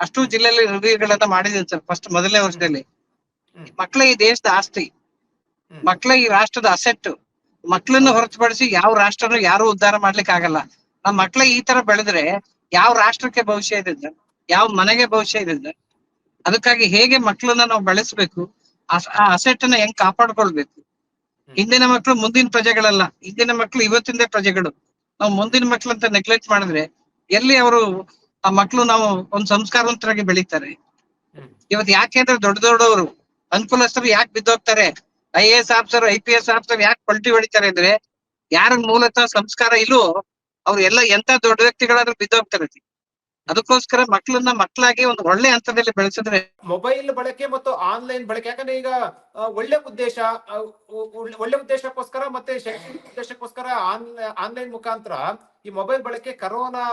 ಅಷ್ಟು ಜಿಲ್ಲೆಯಲ್ಲಿ ರಿವ್ಯೂಗಳನ್ನ ಮಾಡಿದ್ದೀನಿ ಸರ್ ಫಸ್ಟ್ ಮೊದಲನೇ ವರ್ಷದಲ್ಲಿ. ಹ್ಮ್. ಮಕ್ಕಳ ಈ ದೇಶದ ಆಸ್ತಿ. ಮಕ್ಕಳ ಈ ರಾಷ್ಟ್ರದ ಅಸೆಟ್ ಮಕ್ಕಳನ್ನು ಹೊರತುಪಡಿಸಿ ಯಾವ ರಾಷ್ಟ್ರನು ಯಾರು ಉದ್ಧಾರ ಮಾಡ್ಲಿಕ್ಕೆ ಆಗಲ್ಲ ನಮ್ಮ ಮಕ್ಕಳ ಈ ತರ ಬೆಳೆದ್ರೆ ಯಾವ ರಾಷ್ಟ್ರಕ್ಕೆ ಭವಿಷ್ಯ ಇದೆ? ಯಾವ ಮನೆಗೆ ಭವಿಷ್ಯ ಇದೆ ಅದಕ್ಕಾಗಿ ಹೇಗೆ ಮಕ್ಕಳನ್ನ ನಾವು ಬೆಳೆಸ್ಬೇಕು ಆ- ಅಸೆಟ್ ಅನ್ನ ಹೆಂಗ್ ಕಾಪಾಡ್ಕೊಳ್ಬೇಕು ಹಿಂದಿನ ಮಕ್ಕಳು ಮುಂದಿನ ಪ್ರಜೆಗಳಲ್ಲ ಹಿಂದಿನ ಮಕ್ಕಳು ಇವತ್ತಿಂದ ಪ್ರಜೆಗಳು ನಾವು ಮುಂದಿನ ಮಕ್ಕಳಂತ ನೆಗ್ಲೆಕ್ಟ್ ಮಾಡಿದ್ರೆ ಎಲ್ಲಿ ಅವರು ಆ ಮಕ್ಕಳು ನಾವು ಒಂದು ಸಂಸ್ಕಾರವಂತರಾಗಿ ಬೆಳೀತಾರೆ ಇವತ್ ಯಾಕೆ ಯಾಕೆಂದ್ರೆ ದೊಡ್ಡ ದೊಡ್ಡವರು ಅನುಕೂಲಸ್ಥರು ಯಾಕೆ ಬಿದ್ದೋಗ್ತಾರೆ? I A S officer, I P S officer ಯಾಕೆ ಪಲ್ಟಿ ಹೊಡಿತಾರೆ ಅಂದ್ರೆ ಯಾರ ಮೂಲತಃ ಸಂಸ್ಕಾರ ಇಲ್ಲೋ ಅವ್ರು ಎಲ್ಲ ಎಂತ ದೊಡ್ಡ ವ್ಯಕ್ತಿಗಳಾದ್ರೂ ಬಿದ್ದೋಗ್ತಾರೆ ಅದಕ್ಕೋಸ್ಕರ ಮಕ್ಕಳನ್ನ ಮಕ್ಕಳಾಗಿ ಒಂದು ಒಳ್ಳೆ ಹಂತದಲ್ಲಿ ಬೆಳೆಸಿದ್ರೆ ಮೊಬೈಲ್ ಬಳಕೆ ಮತ್ತು ಆನ್ಲೈನ್ ಬಳಕೆ. ಯಾಕಂದ್ರೆ ಈಗ ಒಳ್ಳೆ ಉದ್ದೇಶ ಒಳ್ಳೆ- ಉದ್ದೇಶಕ್ಕೋಸ್ಕರ ಮತ್ತೆ ಶೈಕ್ಷಣಿಕ ಉದ್ದೇಶಕ್ಕೋಸ್ಕರ ಆನ್ಲೈನ್ ಮುಖಾಂತರ ಈ ಮೊಬೈಲ್ ಬಳಕೆ ಕರೋನಾ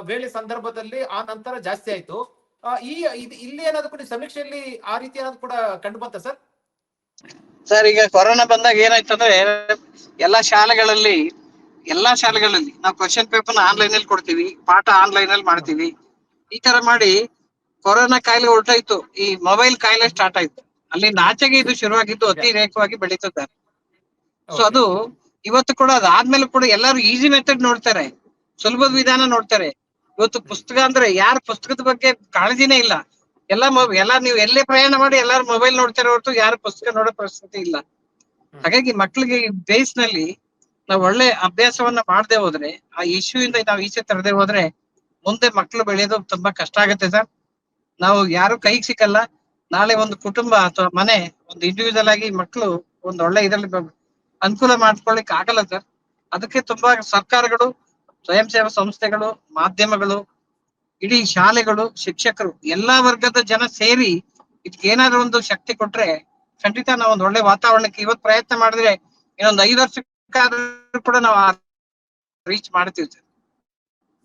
ವೇಳೆ ಸಂದರ್ಭದಲ್ಲಿ ಆ ನಂತರ ಜಾಸ್ತಿ ಆಯ್ತು. ಈ ಇಲ್ಲಿ ಏನಾದ್ರು ಕೂಡ ಸಮೀಕ್ಷೆಯಲ್ಲಿ ಆ ರೀತಿ ಏನಾದ್ರು ಕೂಡ ಕಂಡು ಬಂತ ಸರ್? ಸರ್ ಈಗ ಕೊರೋನಾ ಬಂದಾಗ ಏನಾಯ್ತು ಅಂದ್ರೆ ಎಲ್ಲಾ ಶಾಲೆಗಳಲ್ಲಿ ಎಲ್ಲಾ ಶಾಲೆಗಳಲ್ಲಿ ನಾವು ಕ್ವಶನ್ ಪೇಪರ್ ಆನ್ಲೈನ್ ಅಲ್ಲಿ ಕೊಡ್ತೀವಿ ಪಾಠ ಆನ್ಲೈನ್ ಅಲ್ಲಿ ಮಾಡ್ತೀವಿ. ಈ ತರ ಮಾಡಿ ಕೊರೋನಾ ಕಾಯಿಲೆ ಹೊರಟಾಯ್ತು ಈ ಮೊಬೈಲ್ ಕಾಯಿಲೆ ಸ್ಟಾರ್ಟ್ ಆಯ್ತು. ಅಲ್ಲಿ ನಾಚೆಗೆ ಇದು ಶುರುವಾಗಿದ್ದು ಅತಿರೇಕವಾಗಿ ಬೆಳೀತದೆ. ಸೊ ಅದು ಇವತ್ತು ಕೂಡ ಅದಾದ್ಮೇಲೆ ಕೂಡ ಎಲ್ಲರೂ ಈಸಿ ಮೆಥಡ್ ನೋಡ್ತಾರೆ ಸುಲಭದ ವಿಧಾನ ನೋಡ್ತಾರೆ. ಇವತ್ತು ಪುಸ್ತಕ ಅಂದ್ರೆ ಯಾರ ಪುಸ್ತಕದ ಬಗ್ಗೆ ಕಾಳಜಿನೇ ಇಲ್ಲ. ಎಲ್ಲ ಎಲ್ಲ ನೀವು ಎಲ್ಲೇ ಪ್ರಯಾಣ ಮಾಡಿ ಎಲ್ಲಾರು ಮೊಬೈಲ್ ನೋಡ್ತಾರೆ ಹೊರತು ಯಾರು ಪುಸ್ತಕ ನೋಡೋ ಪರಿಸ್ಥಿತಿ ಇಲ್ಲ. ಹಾಗಾಗಿ ಮಕ್ಳಿಗೆ ಬೇಸ್ನಲ್ಲಿ ನಾವು ಒಳ್ಳೆ ಅಭ್ಯಾಸವನ್ನ ಮಾಡದೆ ಹೋದ್ರೆ ಆ ಇಶ್ಯೂ ಇಂದ ನಾವು ಈಚೆ ತರದೆ ಹೋದ್ರೆ ಮುಂದೆ ಮಕ್ಕಳು ಬೆಳೆಯೋದು ತುಂಬಾ ಕಷ್ಟ ಆಗುತ್ತೆ ಸರ್. ನಾವು ಯಾರು ಕೈಗೆ ಸಿಕ್ಕಲ್ಲ. ನಾಳೆ ಒಂದು ಕುಟುಂಬ ಅಥವಾ ಮನೆ ಒಂದು ಇಂಡಿವಿಜುವಲ್ ಆಗಿ ಮಕ್ಕಳು ಒಂದು ಒಳ್ಳೆ ಇದರಲ್ಲಿ ಅನುಕೂಲ ಮಾಡ್ಕೊಳ್ಳಿಕ್ ಆಗಲ್ಲ ಸರ್. ಅದಕ್ಕೆ ತುಂಬಾ ಸರ್ಕಾರಗಳು ಸ್ವಯಂ ಸೇವಾ ಸಂಸ್ಥೆಗಳು, ಮಾಧ್ಯಮಗಳು, ಇಡೀ ಶಾಲೆಗಳು, ಶಿಕ್ಷಕರು, ಎಲ್ಲಾ ವರ್ಗದ ಜನ ಸೇರಿ ಇದಕ್ಕೆ ಏನಾದ್ರು ಒಂದು ಶಕ್ತಿ ಕೊಟ್ರೆ ಖಂಡಿತ ನಾವು ಒಂದು ಒಳ್ಳೆ ವಾತಾವರಣಕ್ಕೆ ಇವತ್ತು ಪ್ರಯತ್ನ ಮಾಡಿದ್ರೆ ಇನ್ನೊಂದು ಐದು ವರ್ಷಕ್ಕಾದ್ರೂ ಕೂಡ ನಾವು ರೀಚ್ ಮಾಡ್ತೀವಿ ಸರ್.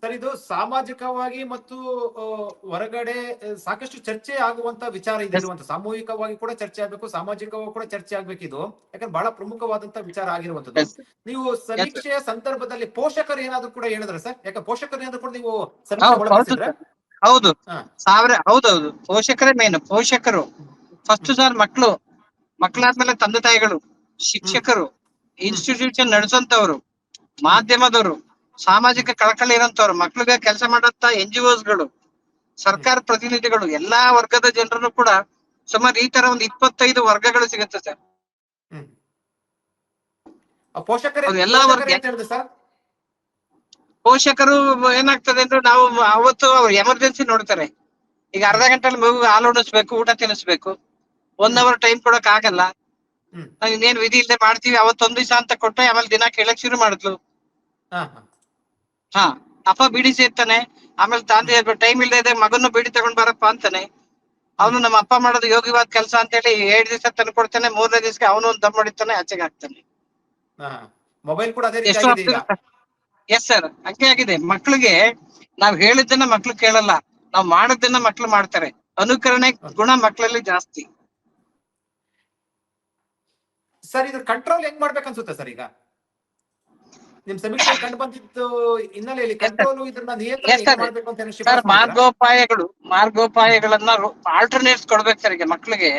ಸರ್ ಇದು ಸಾಮಾಜಿಕವಾಗಿ ಮತ್ತು ಹೊರಗಡೆ ಸಾಕಷ್ಟು ಚರ್ಚೆ ಆಗುವಂತ ವಿಚಾರ ಇದೆ ಸಾಮೂಹಿಕವಾಗಿ ಕೂಡ ಚರ್ಚೆ ಆಗ್ಬೇಕು ಸಾಮಾಜಿಕವಾಗಿ ಕೂಡ ಚರ್ಚೆ ಆಗ್ಬೇಕು ಇದು. ಯಾಕಂದ್ರೆ ಬಹಳ ಪ್ರಮುಖವಾದಂತ ವಿಚಾರ ಆಗಿರುವಂತದ್ದು ನೀವು ಸಮೀಕ್ಷೆಯ ಸಂದರ್ಭದಲ್ಲಿ ಪೋಷಕರು ಏನಾದ್ರು ಕೂಡ ಹೇಳಿದ್ರೆ ಸರ್ ಯಾಕಂದ್ರೆ ಪೋಷಕರು ಏನಾದ್ರು ಕೂಡ ನೀವು ಸಮೀಕ್ಷೆ ಹೌದು. ಸಾವಿರ ಹೌದೌದು. ಪೋಷಕರೇ ಮೇನ್ ಪೋಷಕರು. ಫಸ್ಟ್ ಸರ್ ಮಕ್ಕಳು ಮಕ್ಕಳಾದ್ಮೇಲೆ ತಂದೆ ತಾಯಿಗಳು ಶಿಕ್ಷಕರು ಇನ್ಸ್ಟಿಟ್ಯೂಷನ್ ನಡೆಸುವಂತವ್ರು ಮಾಧ್ಯಮದವರು. ಸಾಮಾಜಿಕ ಕಳಕಳಿ ಇರೋಂಥವ್ರು ಮಕ್ಳಿಗೆ ಕೆಲಸ ಮಾಡಂತ ಎನ್ ಜಿ ಗಳು ಸರ್ಕಾರ ಪ್ರತಿನಿಧಿಗಳು ಎಲ್ಲಾ ವರ್ಗದ ಜನರನ್ನು ಕೂಡ ಸುಮಾರು ಈ ತರ ಒಂದು ಇಪ್ಪತ್ತೈದು ವರ್ಗಗಳು ಸಿಗುತ್ತೆ ಸರ್. ಪೋಷಕರೇ ಏನಾಗ್ತದೆ ಅಂದ್ರೆ ನಾವು ಅವತ್ತು ಎಮರ್ಜೆನ್ಸಿ ನೋಡ್ತಾರೆ. ಈಗ ಅರ್ಧ ಗಂಟೆಲಿ ಮಗು ಹಾಲು ಉಣಿಸ್ಬೇಕು ಊಟ ತಿನ್ನಿಸ್ಬೇಕು. ಒನ್ ಅವರ್ ಟೈಮ್ ಕೊಡಕ್ ಆಗಲ್ಲ. ಇನ್ನೇನ್ ವಿಧಿ ಇಲ್ಲದೆ ಮಾಡ್ತೀವಿ ಅವತ್ತೊಂದ್ ದಿವಸ ಅಂತ ಕೊಟ್ಟೆ ಆಮೇಲೆ ದಿನ ಕೇಳಕ್ ಶುರು ಮಾಡಿದ್ಲು. ಹಾ ಅಪ್ಪ ಬಿಡಿ ಸೇರ್ತಾನೆ ಆಮೇಲೆ ತಂದೆ ಟೈಮ್ ಇಲ್ಲದೆ ಇದೆ ಮಗನ್ನು ಬಿಡಿ ತಗೊಂಡ್ ಬರಪ್ಪ ಅಂತಾನೆ. ಅವನು ನಮ್ಮ ಅಪ್ಪ ಮಾಡೋದು ಯೋಗಿವಾದ ಕೆಲಸ ಅಂತ ಹೇಳಿ ಎರಡ್ ದಿವಸ ತಂದ್ಕೊಡ್ತಾನೆ ಮೂರನೇ ದಿವಸಕ್ಕೆ ಅವನು ಒಂದು ದಮ್ ಹೊಡಿತಾನೆ ಆಚೆಗೆ ಹಾಕ್ತಾನೆ. ಮೊಬೈಲ್ ಕೂಡ ಎಸ್ ಸರ್ ಹಂಗೆ ಆಗಿದೆ. ಮಕ್ಳಿಗೆ ನಾವ್ ಹೇಳಿದ್ದನ್ನ ಮಕ್ಳು ಕೇಳಲ್ಲ. ನಾವ್ ಮಾಡೋದನ್ನ ಮಕ್ಳು ಮಾಡ್ತಾರೆ. ಅನುಕರಣೆ ಗುಣ ಮಕ್ಕಳಲ್ಲಿ ಜಾಸ್ತಿ. ಸರ್ ಇದು ಕಂಟ್ರೋಲ್ ಹೆಂಗ್ ಮಾಡ್ಬೇಕನ್ಸುತ್ತೆ ಸರ್ ಈಗ? ನಿಮ್ ಸಮೀಕ್ಷೆ ಕಂಡು ಬಂದಿದ್ದು ಹಿನ್ನೆಲೆಯಲ್ಲಿ ಕಂಟ್ರೋಲ್ ಇದನ್ನ ನಿಯಂತ್ರಣ. ಮಾಡ್ಬೇಕು ಅಂತ ಸರ್ ಮಾರ್ಗೋಪಾಯಗಳು ಮಾರ್ಗೋಪಾಯಗಳನ್ನ ಆಲ್ಟರ್ನೇಟ್ಸ್ ಕೊಡ್ಬೇಕು ಸರ್ ಈಗ ಮಕ್ಳಿಗೆ.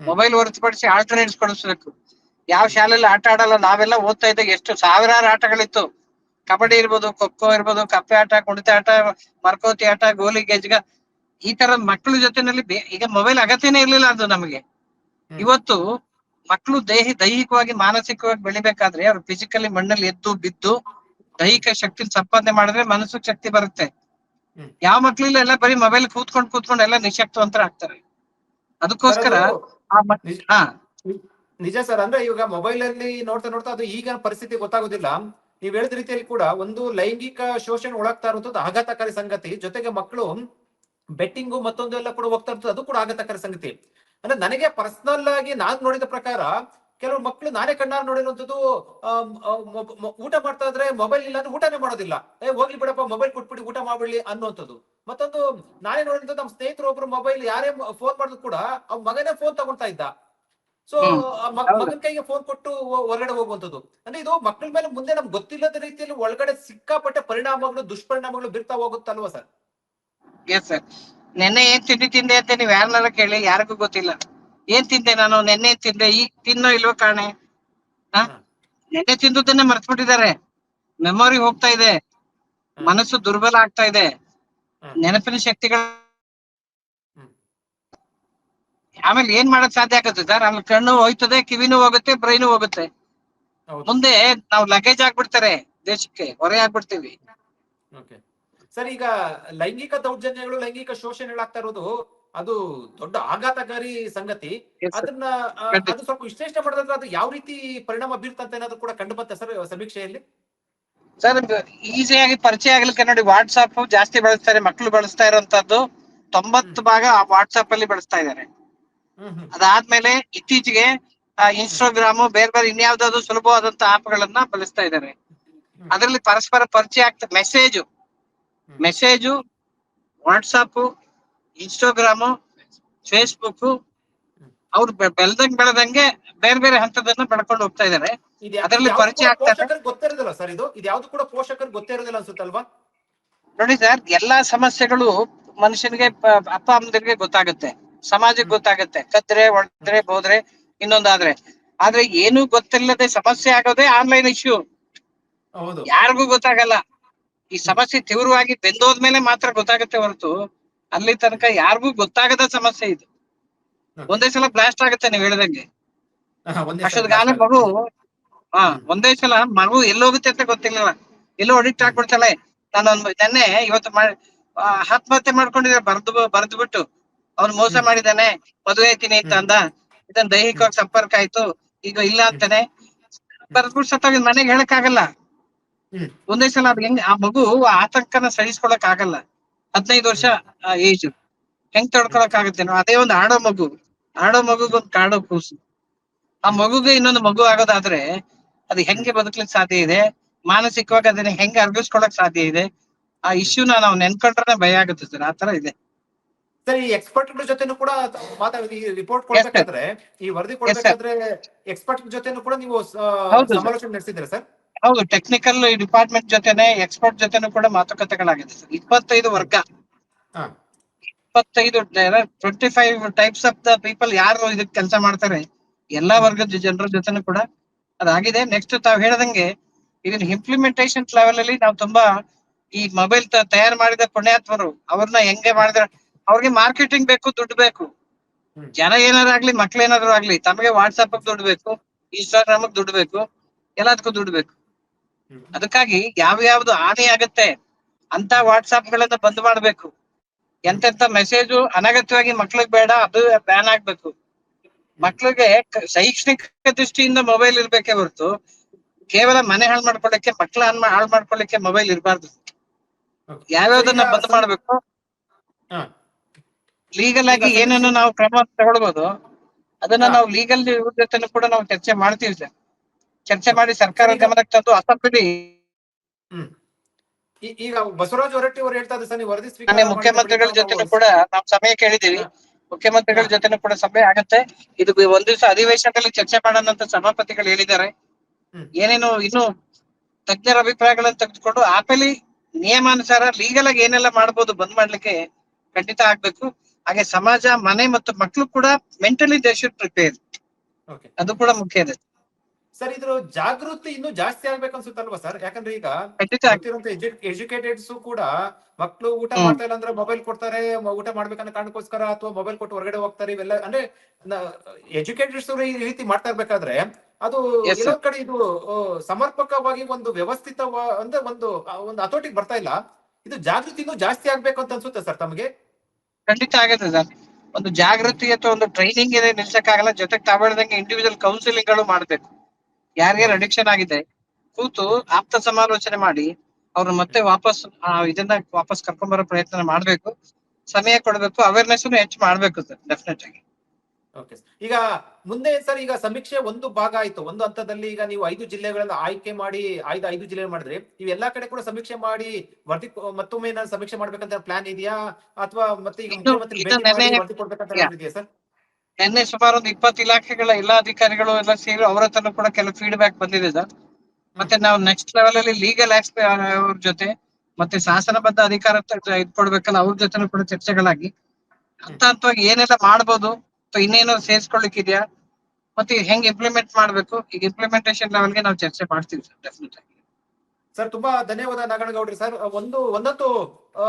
ಮೊಬೈಲ್ ಹೊರತುಪಡಿಸಿ ಆಲ್ಟರ್ನೇಟ್ಸ್ ಕೊಡಿಸ್ಬೇಕು. ಯಾವ ಶಾಲೆಯಲ್ಲಿ ಆಟ ಆಡಲ್ಲ ನಾವೆಲ್ಲ ಓದ್ತಾ ಇದ್ದಾಗ ಎಷ್ಟು ಸಾವಿರಾರು ಆಟಗಳಿತ್ತು. ಕಬಡ್ಡಿ ಇರ್ಬೋದು ಖೋಖೋ ಖೋ ಇರ್ಬೋದು ಕಪ್ಪೆ ಆಟ ಕುಣಿತ ಆಟ ಮರ್ಕೋತಿ ಆಟ ಗೋಲಿ ಗೆಜ್ಗ ಈ ತರ ಮಕ್ಕಳ ಜೊತೆನಲ್ಲಿ ಈಗ ಮೊಬೈಲ್ ಅಗತ್ಯನೇ ಇರ್ಲಿಲ್ಲ ಅದು ನಮಗೆ. ಇವತ್ತು ಮಕ್ಕಳು ದೈಹಿ ದೈಹಿಕವಾಗಿ ಮಾನಸಿಕವಾಗಿ ಬೆಳಿಬೇಕಾದ್ರೆ ಅವ್ರು ಫಿಸಿಕಲಿ ಮಣ್ಣಲ್ಲಿ ಎದ್ದು ಬಿದ್ದು ದೈಹಿಕ ಶಕ್ತಿ ಸಂಪಾದನೆ ಮಾಡಿದ್ರೆ ಮನಸ್ಸು ಶಕ್ತಿ ಬರುತ್ತೆ. ಯಾವ ಮಕ್ಳಿಲ್ಲ ಎಲ್ಲ ಬರೀ ಮೊಬೈಲ್ ಕೂತ್ಕೊಂಡು ಕೂತ್ಕೊಂಡು ಎಲ್ಲ ನಿಶಕ್ತವಂತರ ಆಗ್ತಾರೆ. ಅದಕ್ಕೋಸ್ಕರ ನಿಜ ಸರ್ ಅಂದ್ರೆ ಇವಾಗ ಮೊಬೈಲ್ ಅಲ್ಲಿ ನೋಡ್ತಾ ನೋಡ್ತಾ ಅದು ಈಗ ಪರಿಸ್ಥಿತಿ ಗೊತ್ತಾಗೋದಿಲ್ಲ. ನೀವ್ ಹೇಳಿದ ರೀತಿಯಲ್ಲಿ ಕೂಡ ಒಂದು ಲೈಂಗಿಕ ಶೋಷಣೆ ಒಳಗ್ತಾ ಇರುವಂತದ್ದು ಆಘಾತಕಾರಿ ಸಂಗತಿ. ಜೊತೆಗೆ ಮಕ್ಕಳು ಬೆಟ್ಟಿಂಗು ಮತ್ತೊಂದು ಎಲ್ಲ ಕೂಡ ಹೋಗ್ತಾ ಇರ್ತದೆ ಅದು ಕೂಡ ಆಘಾತಕಾರಿ ಸಂಗತಿ. ಅಂದ್ರೆ ನನಗೆ ಪರ್ಸನಲ್ ಆಗಿ ನಾನ್ ನೋಡಿದ ಪ್ರಕಾರ ಕೆಲವು ಮಕ್ಕಳು ನಾನೇ ಕಣ್ಣಾರು ನೋಡಿರುವಂತದ್ದು ಊಟ ಮಾಡ್ತಾ ಇದ್ರೆ ಮೊಬೈಲ್ ಇಲ್ಲ ಅಂದ್ರೆ ಊಟನೇ ಮಾಡೋದಿಲ್ಲ. ಏ ಹೋಗ್ಲಿ ಬಿಡಪ್ಪ ಮೊಬೈಲ್ ಕೊಟ್ಬಿಡಿ ಊಟ ಮಾಡ್ಬಿಡ್ಲಿ ಅನ್ನುವಂಥದ್ದು. ಮತ್ತೊಂದು ನಾನೇ ನೋಡಿದಂತ ನಮ್ಮ ಸ್ನೇಹಿತರು ಒಬ್ರು ಮೊಬೈಲ್ ಯಾರೇ ಫೋನ್ ಮಾಡಿದ್ರು ಕೂಡ ಅವ್ ಮಗನೇ ಫೋನ್ ತಗೊಳ್ತಾ ಇದ್ದ. ಸೊ ಮಗನ್ ಕೈಗೆ ಫೋನ್ ಕೊಟ್ಟು ಹೊರಗಡೆ ಹೋಗುವಂತದ್ದು ಅಂದ್ರೆ ಇದು ಮಕ್ಕಳ ಮೇಲೆ ಮುಂದೆ ನಮ್ಗೆ ಗೊತ್ತಿಲ್ಲದ ರೀತಿಯಲ್ಲಿ ಒಳಗಡೆ ಸಿಕ್ಕಾಪಟ್ಟೆ ಪರಿಣಾಮಗಳು ದುಷ್ಪರಿಣಾಮಗಳು ಬೀರ್ತಾ ಹೋಗುತ್ತಲ್ವಾ ಸರ್? ಎಸ್ ಸರ್ ನೆನ್ನೆ ಏನ್ ತಿಂಡಿ ತಿಂದೆ ಅಂತ ನೀವ್ ಯಾರನ್ನಾರ ಕೇಳಿ ಯಾರಿಗೂ ಗೊತ್ತಿಲ್ಲ. ಏನ್ ತಿಂದೆ ನಾನು? ನೆನ್ನೆ ಏನ್ ತಿಂದೆ? ಈಗ ತಿನ್ನೋ ಇಲ್ವೋ ಕಾಣೆ. ನೆನ್ನೆ ತಿಂದುದನ್ನೇ ಮರ್ತ್ಬಿಟ್ಟಿದ್ದಾರೆ. ಮೆಮೊರಿ ಹೋಗ್ತಾ ಇದೆ. ಮನಸ್ಸು ದುರ್ಬಲ ಆಗ್ತಾ ಇದೆ. ನೆನಪಿನ ಶಕ್ತಿಗಳು ಆಮೇಲೆ ಏನ್ ಮಾಡಕ್ ಸಾಧ್ಯ ಆಗುತ್ತೆ ಸರ್? ಆಮೇಲೆ ಕಣ್ಣು ಹೋಯ್ತದೆ ಕಿವಿನೂ ಹೋಗುತ್ತೆ ಬ್ರೈನು ಹೋಗುತ್ತೆ. ಮುಂದೆ ನಾವು ಲಗೇಜ್ ಆಗ್ಬಿಡ್ತಾರೆ ದೇಶಕ್ಕೆ ಹೊರೆ ಆಗ್ಬಿಡ್ತೀವಿ ಸರ್ ಈಗ ಲೈಂಗಿಕ ದೌರ್ಜನ್ಯಗಳು ಲೈಂಗಿಕ ಶೋಷಣೆಗಳಾಗ್ತಾ ಇರೋದು ಅದು ದೊಡ್ಡ ಆಘಾತಕಾರಿ ಸಂಗತಿ. ಅದನ್ನ ಅದು ಸ್ವಲ್ಪ ವಿಶ್ಲೇಷಣೆ ಮಾಡಿದ್ರೆ ಅದು ಯಾವ ರೀತಿ ಪರಿಣಾಮ ಬೀರ್ತಂತ ಅನ್ನೋದು ಕೂಡ ಕಂಡು ಬಂತ ಸರ್ ಸಮೀಕ್ಷೆಯಲ್ಲಿ? ಸರ್ ಈಸಿಯಾಗಿ ಪರಿಚಯ ಆಗ್ಲಿಕ್ಕೆ ನೋಡಿ ವಾಟ್ಸಾಪ್ ಜಾಸ್ತಿ ಬಳಸ್ತಾರೆ ಮಕ್ಕಳು ಬಳಸ್ತಾ ಇರುವಂತದ್ದು ತೊಂಬತ್ತು ಭಾಗ ವಾಟ್ಸಾಪ್ ಅಲ್ಲಿ ಬಳಸ್ತಾ ಇದ್ದಾರೆ. ಅದಾದ್ಮೇಲೆ ಇತ್ತೀಚೆಗೆ ಇನ್ಸ್ಟಾಗ್ರಾಮ್ ಬೇರೆ ಬೇರೆ ಇನ್ಯಾವ್ದಾದ್ರು ಸುಲಭವಾದಂತ ಆಪ್ ಗಳನ್ನ ಬಳಸ್ತಾ ಇದ್ದಾರೆ. ಅದರಲ್ಲಿ ಪರಸ್ಪರ ಪರಿಚಯ ಆಗ್ತದೆ message message WhatsApp Instagram Facebook ಅವ್ರು ಬೆಳೆದಂಗ್ ಬೆಳ್ದಂಗ್ ಬೇರೆ ಬೇರೆ ಹಂತದನ್ನ ಬೆಳ್ಕೊಂಡು ಹೋಗ್ತಾ ಇದಾರೆ. ಅದರಲ್ಲಿ ಪರಿಚಯ ಆಗ್ತಾ ಗೊತ್ತಿರೋದಿಲ್ಲ ಸರ್ ಇದು? ಇದು ಯಾವ್ದು ಕೂಡ ಪೋಷಕರಿಗೆ ಗೊತ್ತಿರೋದಿಲ್ಲ ಅನ್ಸುತ್ತಲ್ವಾ? ನೋಡಿ ಸರ್ ಎಲ್ಲಾ ಸಮಸ್ಯೆಗಳು ಮನುಷ್ಯನಿಗೆ ಅಪ್ಪ ಅಮ್ಮಂದಿರಿಗೆ ಗೊತ್ತಾಗುತ್ತೆ. ಸಮಾಜಕ್ಕೆ ಗೊತ್ತಾಗುತ್ತೆ. ಕದ್ರೆ ಒಡದ್ರೆ ಬೋದ್ರೆ ಇನ್ನೊಂದಾದ್ರೆ. ಆದ್ರೆ ಏನು ಗೊತ್ತಿಲ್ಲದೆ ಸಮಸ್ಯೆ ಆಗೋದೇ ಆನ್ಲೈನ್ ಇಶ್ಯೂ ಯಾರಿಗೂ ಗೊತ್ತಾಗಲ್ಲ. ಈ ಸಮಸ್ಯೆ ತೀವ್ರವಾಗಿ ಬೆಂದೋದ್ಮೇಲೆ ಮಾತ್ರ ಗೊತ್ತಾಗುತ್ತೆ ಹೊರತು ಅಲ್ಲಿ ತನಕ ಯಾರಿಗೂ ಗೊತ್ತಾಗದ ಸಮಸ್ಯೆ ಇದು. ಒಂದೇ ಸಲ ಬ್ಲಾಸ್ಟ್ ಆಗುತ್ತೆ ನೀವು ಹೇಳಿದಂಗೆ. ವರ್ಷದ ಕಾಲ ಮಗು ಹಾ. ಒಂದೇ ಸಲ ಮಗು ಎಲ್ಲೋಗುತ್ತೆ ಅಂತ ಗೊತ್ತಿಲ್ಲ ಎಲ್ಲೋ ಅಡಿಕ್ಟ್ ಆಗ್ಬಿಡ್ತಾಳೆ. ನಾನು ನೆನ್ನೆ ಇವತ್ತು ಆತ್ಮಹತ್ಯೆ ಮಾಡ್ಕೊಂಡಿದ್ರೆ ಬರ್ದು ಬರ್ದು ಬಿಟ್ಟು ಅವ್ನು ಮೋಸ. ಮಾಡಿದಾನೆ ಮದುವೆ ಆಯ್ತೀನಿ ಅಂತ ಅಂದ. ಇದನ್ ದೈಹಿಕವಾಗಿ ಸಂಪರ್ಕ ಆಯ್ತು. ಈಗ ಇಲ್ಲ ಅಂತಾನೆ. ಬರ್ದ್ಬಿಟ್ಟು ಸತ್ತೋಗಿ ಮನೆಗೆ ಹೇಳಕ್ ಆಗಲ್ಲ. ಒಂದೇ ಸಲ ಅದ್ ಹೆಂಗ್ ಆ ಮಗು ಆತಂಕನ ಸಹಿಸ್ಕೊಳಕ್ ಆಗಲ್ಲ. ಹದಿನೈದು ವರ್ಷ ಏಜ್ ಹೆಂಗ್ ತಡ್ಕೊಳಕ್ ಆಗುತ್ತೆ ಅದೇ ಒಂದು ಆಡೋ ಮಗು. ಆಡೋ ಮಗುಗೊಂದು ಕಾಡೋ ಕೂಸು. ಆ ಮಗುಗೆ ಇನ್ನೊಂದು ಮಗು ಆಗೋದಾದ್ರೆ ಅದು ಹೆಂಗೆ ಬದುಕ್ಲಿಕ್ ಸಾಧ್ಯ ಇದೆ? ಮಾನಸಿಕವಾಗಿ ಅದನ್ನ ಹೆಂಗೆ ಅರ್ಗಿಸ್ಕೊಳಕ್ ಸಾಧ್ಯ ಇದೆ? ಆ ಇಶ್ಯೂನ ನಾವು ನೆನ್ಕೊಂಡ್ರೆ ಭಯ ಆಗುತ್ತೆ ಸರ್. ಆತರ ಇದೆ. ಸರ್ ಈ ಎಕ್ಸ್ಪರ್ಟ್ ಜೊತೆನೂ ಕೂಡ ಮಾತಾಡಿ ಈ ರಿಪೋರ್ಟ್ ಕೊಡ್ಬೇಕಾದ್ರೆ ಈ ವರದಿ ಕೊಡ್ಬೇಕಾದ್ರೆ ಎಕ್ಸ್ಪರ್ಟ್ ಜೊತೆನೂ ಕೂಡ ನೀವು ಸಮಾಲೋಚನೆ ನಡೆಸಿದ್ರೆ ಸರ್ ಹೌದು ಟೆಕ್ನಿಕಲ್ ಡಿಪಾರ್ಟ್ಮೆಂಟ್ ಜೊತೆನೆ ಎಕ್ಸ್ಪರ್ಟ್ ಜೊತೆನೂ ಕೂಡ ಮಾತುಕತೆಗಳಾಗಿದೆ ಸರ್. ಇಪ್ಪತ್ತೈದು ವರ್ಗ. ಇಪ್ಪತ್ತೈದು twenty five types of the people ಯಾರು ಇದಕ್ಕೆ ಕೆಲಸ ಮಾಡ್ತಾರೆ ಎಲ್ಲಾ ವರ್ಗದ ಜನರ ಜೊತೆನೂ ಕೂಡ ಅದಾಗಿದೆ. ನೆಕ್ಸ್ಟ್ ತಾವು ಹೇಳ್ದಂಗೆ ಇದನ್ನ ಇಂಪ್ಲಿಮೆಂಟೇಶನ್ ಲೆವೆಲ್ ಅಲ್ಲಿ ನಾವು ತುಂಬಾ ಈ ಮೊಬೈಲ್ ತಯಾರು ಮಾಡಿದ ಪುಣ್ಯಾತ್ಮರು ಅವ್ರನ್ನ ಹೆಂಗೆ ಮಾಡಿದ್ರೆ ಅವ್ರಿಗೆ ಮಾರ್ಕೆಟಿಂಗ್ ಬೇಕು ದುಡ್ಡು ಬೇಕು. ಜನ ಏನಾದ್ರು ಆಗ್ಲಿ ಮಕ್ಳು ಏನಾದ್ರು ಆಗ್ಲಿ ತಮಗೆ ವಾಟ್ಸ್ಆಪ್ ದುಡ್ಡು ಬೇಕು ಇನ್ಸ್ಟಾಗ್ರಾಮ್ ದುಡ್ಡು ಬೇಕು ಎಲ್ಲದಕ್ಕೂ ದುಡ್ಡು ಬೇಕು. ಅದಕ್ಕಾಗಿ ಯಾವ ಯಾವ್ದು ಹಾನಿ ಆಗುತ್ತೆ ಅಂತ ವಾಟ್ಸಾಪ್ ಗಳನ್ನ ಬಂದ್ ಮಾಡ್ಬೇಕು. ಎಂತೆಂತ ಮೆಸೇಜ್ ಅನಗತ್ಯವಾಗಿ ಮಕ್ಳಿಗೆ ಬೇಡ ಅದು ಬ್ಯಾನ್ ಆಗ್ಬೇಕು. ಮಕ್ಳಿಗೆ ಶೈಕ್ಷಣಿಕ ದೃಷ್ಟಿಯಿಂದ ಮೊಬೈಲ್ ಇರ್ಬೇಕೇ ಹೊರತು ಕೇವಲ ಮನೆ ಹಾಳು ಮಾಡ್ಕೊಳ್ಳಿಕ್ಕೆ ಮಕ್ಳ ಹಾಳು ಮಾಡ್ಕೊಳ್ಳಿಕ್ಕೆ ಮೊಬೈಲ್ ಇರಬಾರ್ದು. ಯಾವ ಯಾವ್ಯಾವ್ದನ್ನ ಬಂದ್ ಮಾಡ್ಬೇಕು. ಲೀಗಲ್ ಆಗಿ ಏನನ್ನು ನಾವು ಕ್ರಮ ತಗೊಳ್ಬೋದು. ಅದನ್ನ ನಾವು ಲೀಗಲ್ ಜೊತೆನೂ ಕೂಡ ನಾವು ಚರ್ಚೆ ಮಾಡ್ತೀವಿ ಸರ್. ಚರ್ಚೆ ಮಾಡಿ ಸರ್ಕಾರ ಗಮನಕ್ಕೆ ತಂದು ಅಸಂಬಡಿ ಈ- ಈಗ ಬಸವರಾಜ್ ಹೊರಟ್ಟಿ ಅವರು ಹೇಳ್ತಾ ಇದ್ದಾರೆ ಸರ್ ನೀವು ವರದಿ ಸ್ವೀಕಾರ ಮಾನ್ಯ ಮುಖ್ಯಮಂತ್ರಿಗಳ ಜೊತೆನೂ ಕೂಡ ನಾವು ಸಮಯ ಕೇಳಿದೀವಿ ಮುಖ್ಯಮಂತ್ರಿಗಳ. ಜೊತೆನೂ ಕೂಡ ಸಭೆ ಆಗತ್ತೆ. ಇದು ಒಂದ್ ದಿವಸ ಅಧಿವೇಶನದಲ್ಲಿ ಚರ್ಚೆ ಮಾಡೋಣ ಅಂತ ಸಭಾಪತಿಗಳು ಹೇಳಿದ್ದಾರೆ. ಏನೇನು ಇನ್ನು ತಜ್ಞರ ಅಭಿಪ್ರಾಯಗಳನ್ನು ತೆಗೆದುಕೊಂಡು ಆಪಲಿ ನಿಯಮಾನುಸಾರ ಲೀಗಲ್ ಆಗಿ ಏನೆಲ್ಲ ಮಾಡ್ಬೋದು ಬಂದ್ ಮಾಡ್ಲಿಕ್ಕೆ ಖಂಡಿತ ಆಗ್ಬೇಕು. ಹಾಗೆ ಸಮಾಜ ಮನೆ ಮತ್ತು ಮಕ್ಕಳು ಕೂಡ ಮೆಂಟಲಿ ದೇ ಶುಡ್ ಪ್ರಿಪೇರ್. ಅದು ಕೂಡ ಮುಖ್ಯ ಇದೆ. ಸರ್ ಇದ್ರ ಜಾಗೃತಿ ಇನ್ನು ಜಾಸ್ತಿ ಆಗ್ಬೇಕು ಅನ್ಸುತ್ತಲ್ವಾ ಸರ್? ಯಾಕಂದ್ರೆ ಈಗ ಎಜುಕೇಟೆಡ್ಸ್ ಕೂಡ ಮಕ್ಕಳು ಊಟ. ಮಾಡ್ತಾ ಇಲ್ಲ ಅಂದ್ರೆ ಮೊಬೈಲ್ ಕೊಡ್ತಾರೆ ಊಟ ಮಾಡ್ಬೇಕನ್ನೋ ಕಾರಣಕ್ಕೋಸ್ಕರ ಅಥವಾ ಮೊಬೈಲ್ ಕೊಟ್ಟು ಹೊರಗಡೆ ಹೋಗ್ತಾರೆ ಇವೆಲ್ಲ ಅಂದ್ರೆ ಎಜುಕೇಟೆಡ್ಸ್ ಈ ರೀತಿ ಮಾಡ್ತಾ ಇರ್ಬೇಕಾದ್ರೆ ಅದು ಎಲ್ಲ ಕಡೆ ಇದು ಸಮರ್ಪಕವಾಗಿ ಒಂದು ವ್ಯವಸ್ಥಿತ ಅಂದ್ರೆ ಒಂದು ಒಂದು ಹತೋಟಿಗೆ ಬರ್ತಾ ಇಲ್ಲ. ಇದು ಜಾಗೃತಿ ಇನ್ನೂ ಜಾಸ್ತಿ ಆಗ್ಬೇಕು ಅಂತ ಅನ್ಸುತ್ತೆ ಸರ್ ತಮಗೆ? ಖಂಡಿತ ಆಗುತ್ತೆ ಸರ್. ಒಂದು ಜಾಗೃತಿ ಅಥವಾ ಒಂದು ಟ್ರೈನಿಂಗ್ ಇದೆ ನಿಲ್ಸಕ್ಕಾಗಲ್ಲ ಜೊತೆಗೆ ತಾವ್ ಹೇಳ್ದಂಗೆ ಇಂಡಿವಿಜುವಲ್ ಕೌನ್ಸಿಲಿಂಗ್ಗಳು ಮಾಡ್ಬೇಕು. ಯಾರ್ಯಾರು ಅಡಿಕ್ಷನ್ ಆಗಿದೆ ಕೂತು ಆಪ್ತ ಸಮಾಲೋಚನೆ ಮಾಡಿ ಅವ್ರ ಮತ್ತೆ ವಾಪಸ್ ಇದನ್ನ ವಾಪಸ್ ಕರ್ಕೊಂಡ್ ಬರೋ ಪ್ರಯತ್ನ ಮಾಡ್ಬೇಕು ಸಮಯ ಕೊಡಬೇಕು ಅವೇರ್ನೆಸ್ ಹೆಚ್ಚು ಮಾಡ್ಬೇಕು ಸರ್ ಡೆಫಿನೆಟ್ ಆಗಿ. ಓಕೆ ಈಗ ಮುಂದೆ ಸರ್ ಈಗ ಸಮೀಕ್ಷೆ ಒಂದು ಭಾಗ ಆಯ್ತು ಒಂದು ಹಂತದಲ್ಲಿ ಈಗ ನೀವು ಐದು ಜಿಲ್ಲೆಗಳನ್ನು ಆಯ್ಕೆ ಮಾಡಿ ಐದು ಐದು ಜಿಲ್ಲೆ ಮಾಡಿದ್ರಿ ನೀವು ಎಲ್ಲಾ ಕಡೆ ಕೂಡ ಸಮೀಕ್ಷೆ ಮಾಡಿ ವರದಿ ಮತ್ತೊಮ್ಮೆ ಸಮೀಕ್ಷೆ ಮಾಡ್ಬೇಕಂತ ಪ್ಲಾನ್ ಇದೆಯಾ? ಅಥವಾ ಮತ್ತೆ ಈಗ ಮುಖ್ಯಮಂತ್ರಿ ಭೇಟಿ ಮಾಡಿ ವರದಿ ಕೊಡ್ಬೇಕಂತ ಇದೆಯಾ ಸರ್? ನಿನ್ನೆ ಸುಮಾರು ಒಂದು ಇಪ್ಪತ್ತು ಇಲಾಖೆಗಳ ಎಲ್ಲಾ ಅಧಿಕಾರಿಗಳು ಎಲ್ಲ ಸೇರಿ ಅವ್ರ ಹತ್ರನೂ ಕೂಡ ಕೆಲವು ಫೀಡ್ಬ್ಯಾಕ್ ಬಂದಿದೆ ಸರ್. ಮತ್ತೆ ನಾವು ನೆಕ್ಸ್ಟ್ ಲೆವೆಲ್ ಅಲ್ಲಿ ಲೀಗಲ್ ಅವ್ರ ಜೊತೆ ಮತ್ತೆ ಶಾಸನಬದ್ಧ ಅಧಿಕಾರ ಇಟ್ಕೊಡ್ಬೇಕಲ್ಲ ಅವ್ರ ಜೊತೆನೂ ಕೂಡ ಚರ್ಚೆಗಳಾಗಿ. ಹಂತ ಹಂತವಾಗಿ ಏನೆಲ್ಲ ಮಾಡ್ಬೋದು ಇನ್ನೇನು ಸೇರ್ಸ್ಕೊಳ್ಲಿಕ್ಕಿದ್ಯಾ ಮತ್ತೆ ಹೆಂಗ್ ಇಂಪ್ಲಿಮೆಂಟ್ ಮಾಡ್ಬೇಕು ಈಗ ಇಂಪ್ಲಿಮೆಂಟೇಷನ್ ಲೆವೆಲ್ಗೆ ನಾವು ಚರ್ಚೆ ಮಾಡ್ತೀವಿ ಸರ್ ಡೆಫಿನೆಟ್ ಆಗಿ ಸರ್ ತುಂಬಾ ಧನ್ಯವಾದ ನಾಗಣಗೌಡ್ರಿ ಸರ್. ಒಂದು ಆ,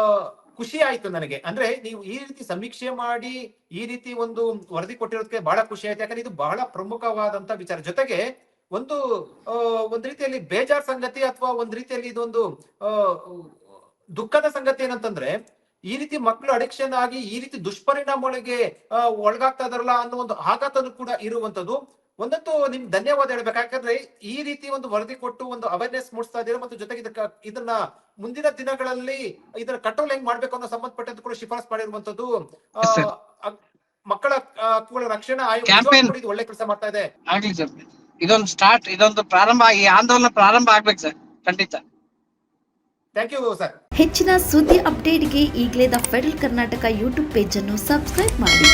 ಖುಷಿ ಆಯ್ತು ನನಗೆ. ಅಂದ್ರೆ ನೀವು ಈ ರೀತಿ ಸಮೀಕ್ಷೆ ಮಾಡಿ, ಈ ರೀತಿ ಒಂದು ವರದಿ ಕೊಟ್ಟಿರೋದಕ್ಕೆ ಬಹಳ ಖುಷಿ ಆಯ್ತು. ಯಾಕಂದ್ರೆ ಇದು ಬಹಳ ಪ್ರಮುಖವಾದಂತ ವಿಚಾರ. ಜೊತೆಗೆ ಒಂದು ಒಂದು ರೀತಿಯಲ್ಲಿ ಬೇಜಾರ್ ಸಂಗತಿ ಅಥವಾ ಒಂದ್ ರೀತಿಯಲ್ಲಿ ಇದೊಂದು ದುಃಖದ ಸಂಗತಿ ಏನಂತಂದ್ರೆ, ಈ ರೀತಿ ಮಕ್ಕಳು ಅಡಿಕ್ಷನ್ ಆಗಿ ಈ ರೀತಿ ದುಷ್ಪರಿಣಾಮಗಳಿಗೆ ಒಳಗಾಗ್ತಾ ಇದಾರಲ್ಲ ಅನ್ನೋ ಒಂದು ಆಘಾತನು ಕೂಡ ಇರುವಂತದ್ದು. ಒಂದಂತೂ ನಿಮ್ ಧನ್ಯವಾದ ಹೇಳ್ಬೇಕು. ಯಾಕಂದ್ರೆ ಈ ರೀತಿ ಒಂದು ವರದಿ ಕೊಟ್ಟು ಒಂದು ಅವೇರ್ನೆಸ್ ಮೂಡಿಸ್ತಾ ಇದ್ದೀರಾ ಮತ್ತು ಜೊತೆಗೆ ಇದಕ್ಕ ಇದನ್ನ ಮುಂದಿನ ದಿನಗಳಲ್ಲಿ ಇದನ್ನ ಕಂಟ್ರೋಲ್ ಹೆಂಗ್ ಮಾಡ್ಬೇಕು ಅನ್ನೋ ಸಂಬಂಧಪಟ್ಟಂತ ಕೂಡ ಶಿಫಾರಸ್ ಮಾಡಿರುವಂತದ್ದು ಮಕ್ಕಳ ಹಕ್ಕುಗಳ ರಕ್ಷಣಾ ಆಯೋಗ ಒಳ್ಳೆ ಕೆಲಸ ಮಾಡ್ತಾ ಇದೆ. ಆಗ್ಲಿ ಸರ್ ಇದೊಂದು ಸ್ಟಾರ್ಟ್ ಇದೊಂದು ಪ್ರಾರಂಭ ಈ ಆಂದೋಲನ ಪ್ರಾರಂಭ ಆಗ್ಬೇಕು ಸರ್ ಖಂಡಿತ. ಥ್ಯಾಂಕ್ ಯು ಸರ್ ಹೆಚ್ಚಿನ ಸುದ್ದಿ ಅಪ್ಡೇಟ್ಗೆ ಈಗಲೇ ದ ಫೆಡರಲ್ ಕರ್ನಾಟಕ ಯೂಟ್ಯೂಬ್ ಪೇಜನ್ನು ಸಬ್ಸ್ಕ್ರೈಬ್ ಮಾಡಿ.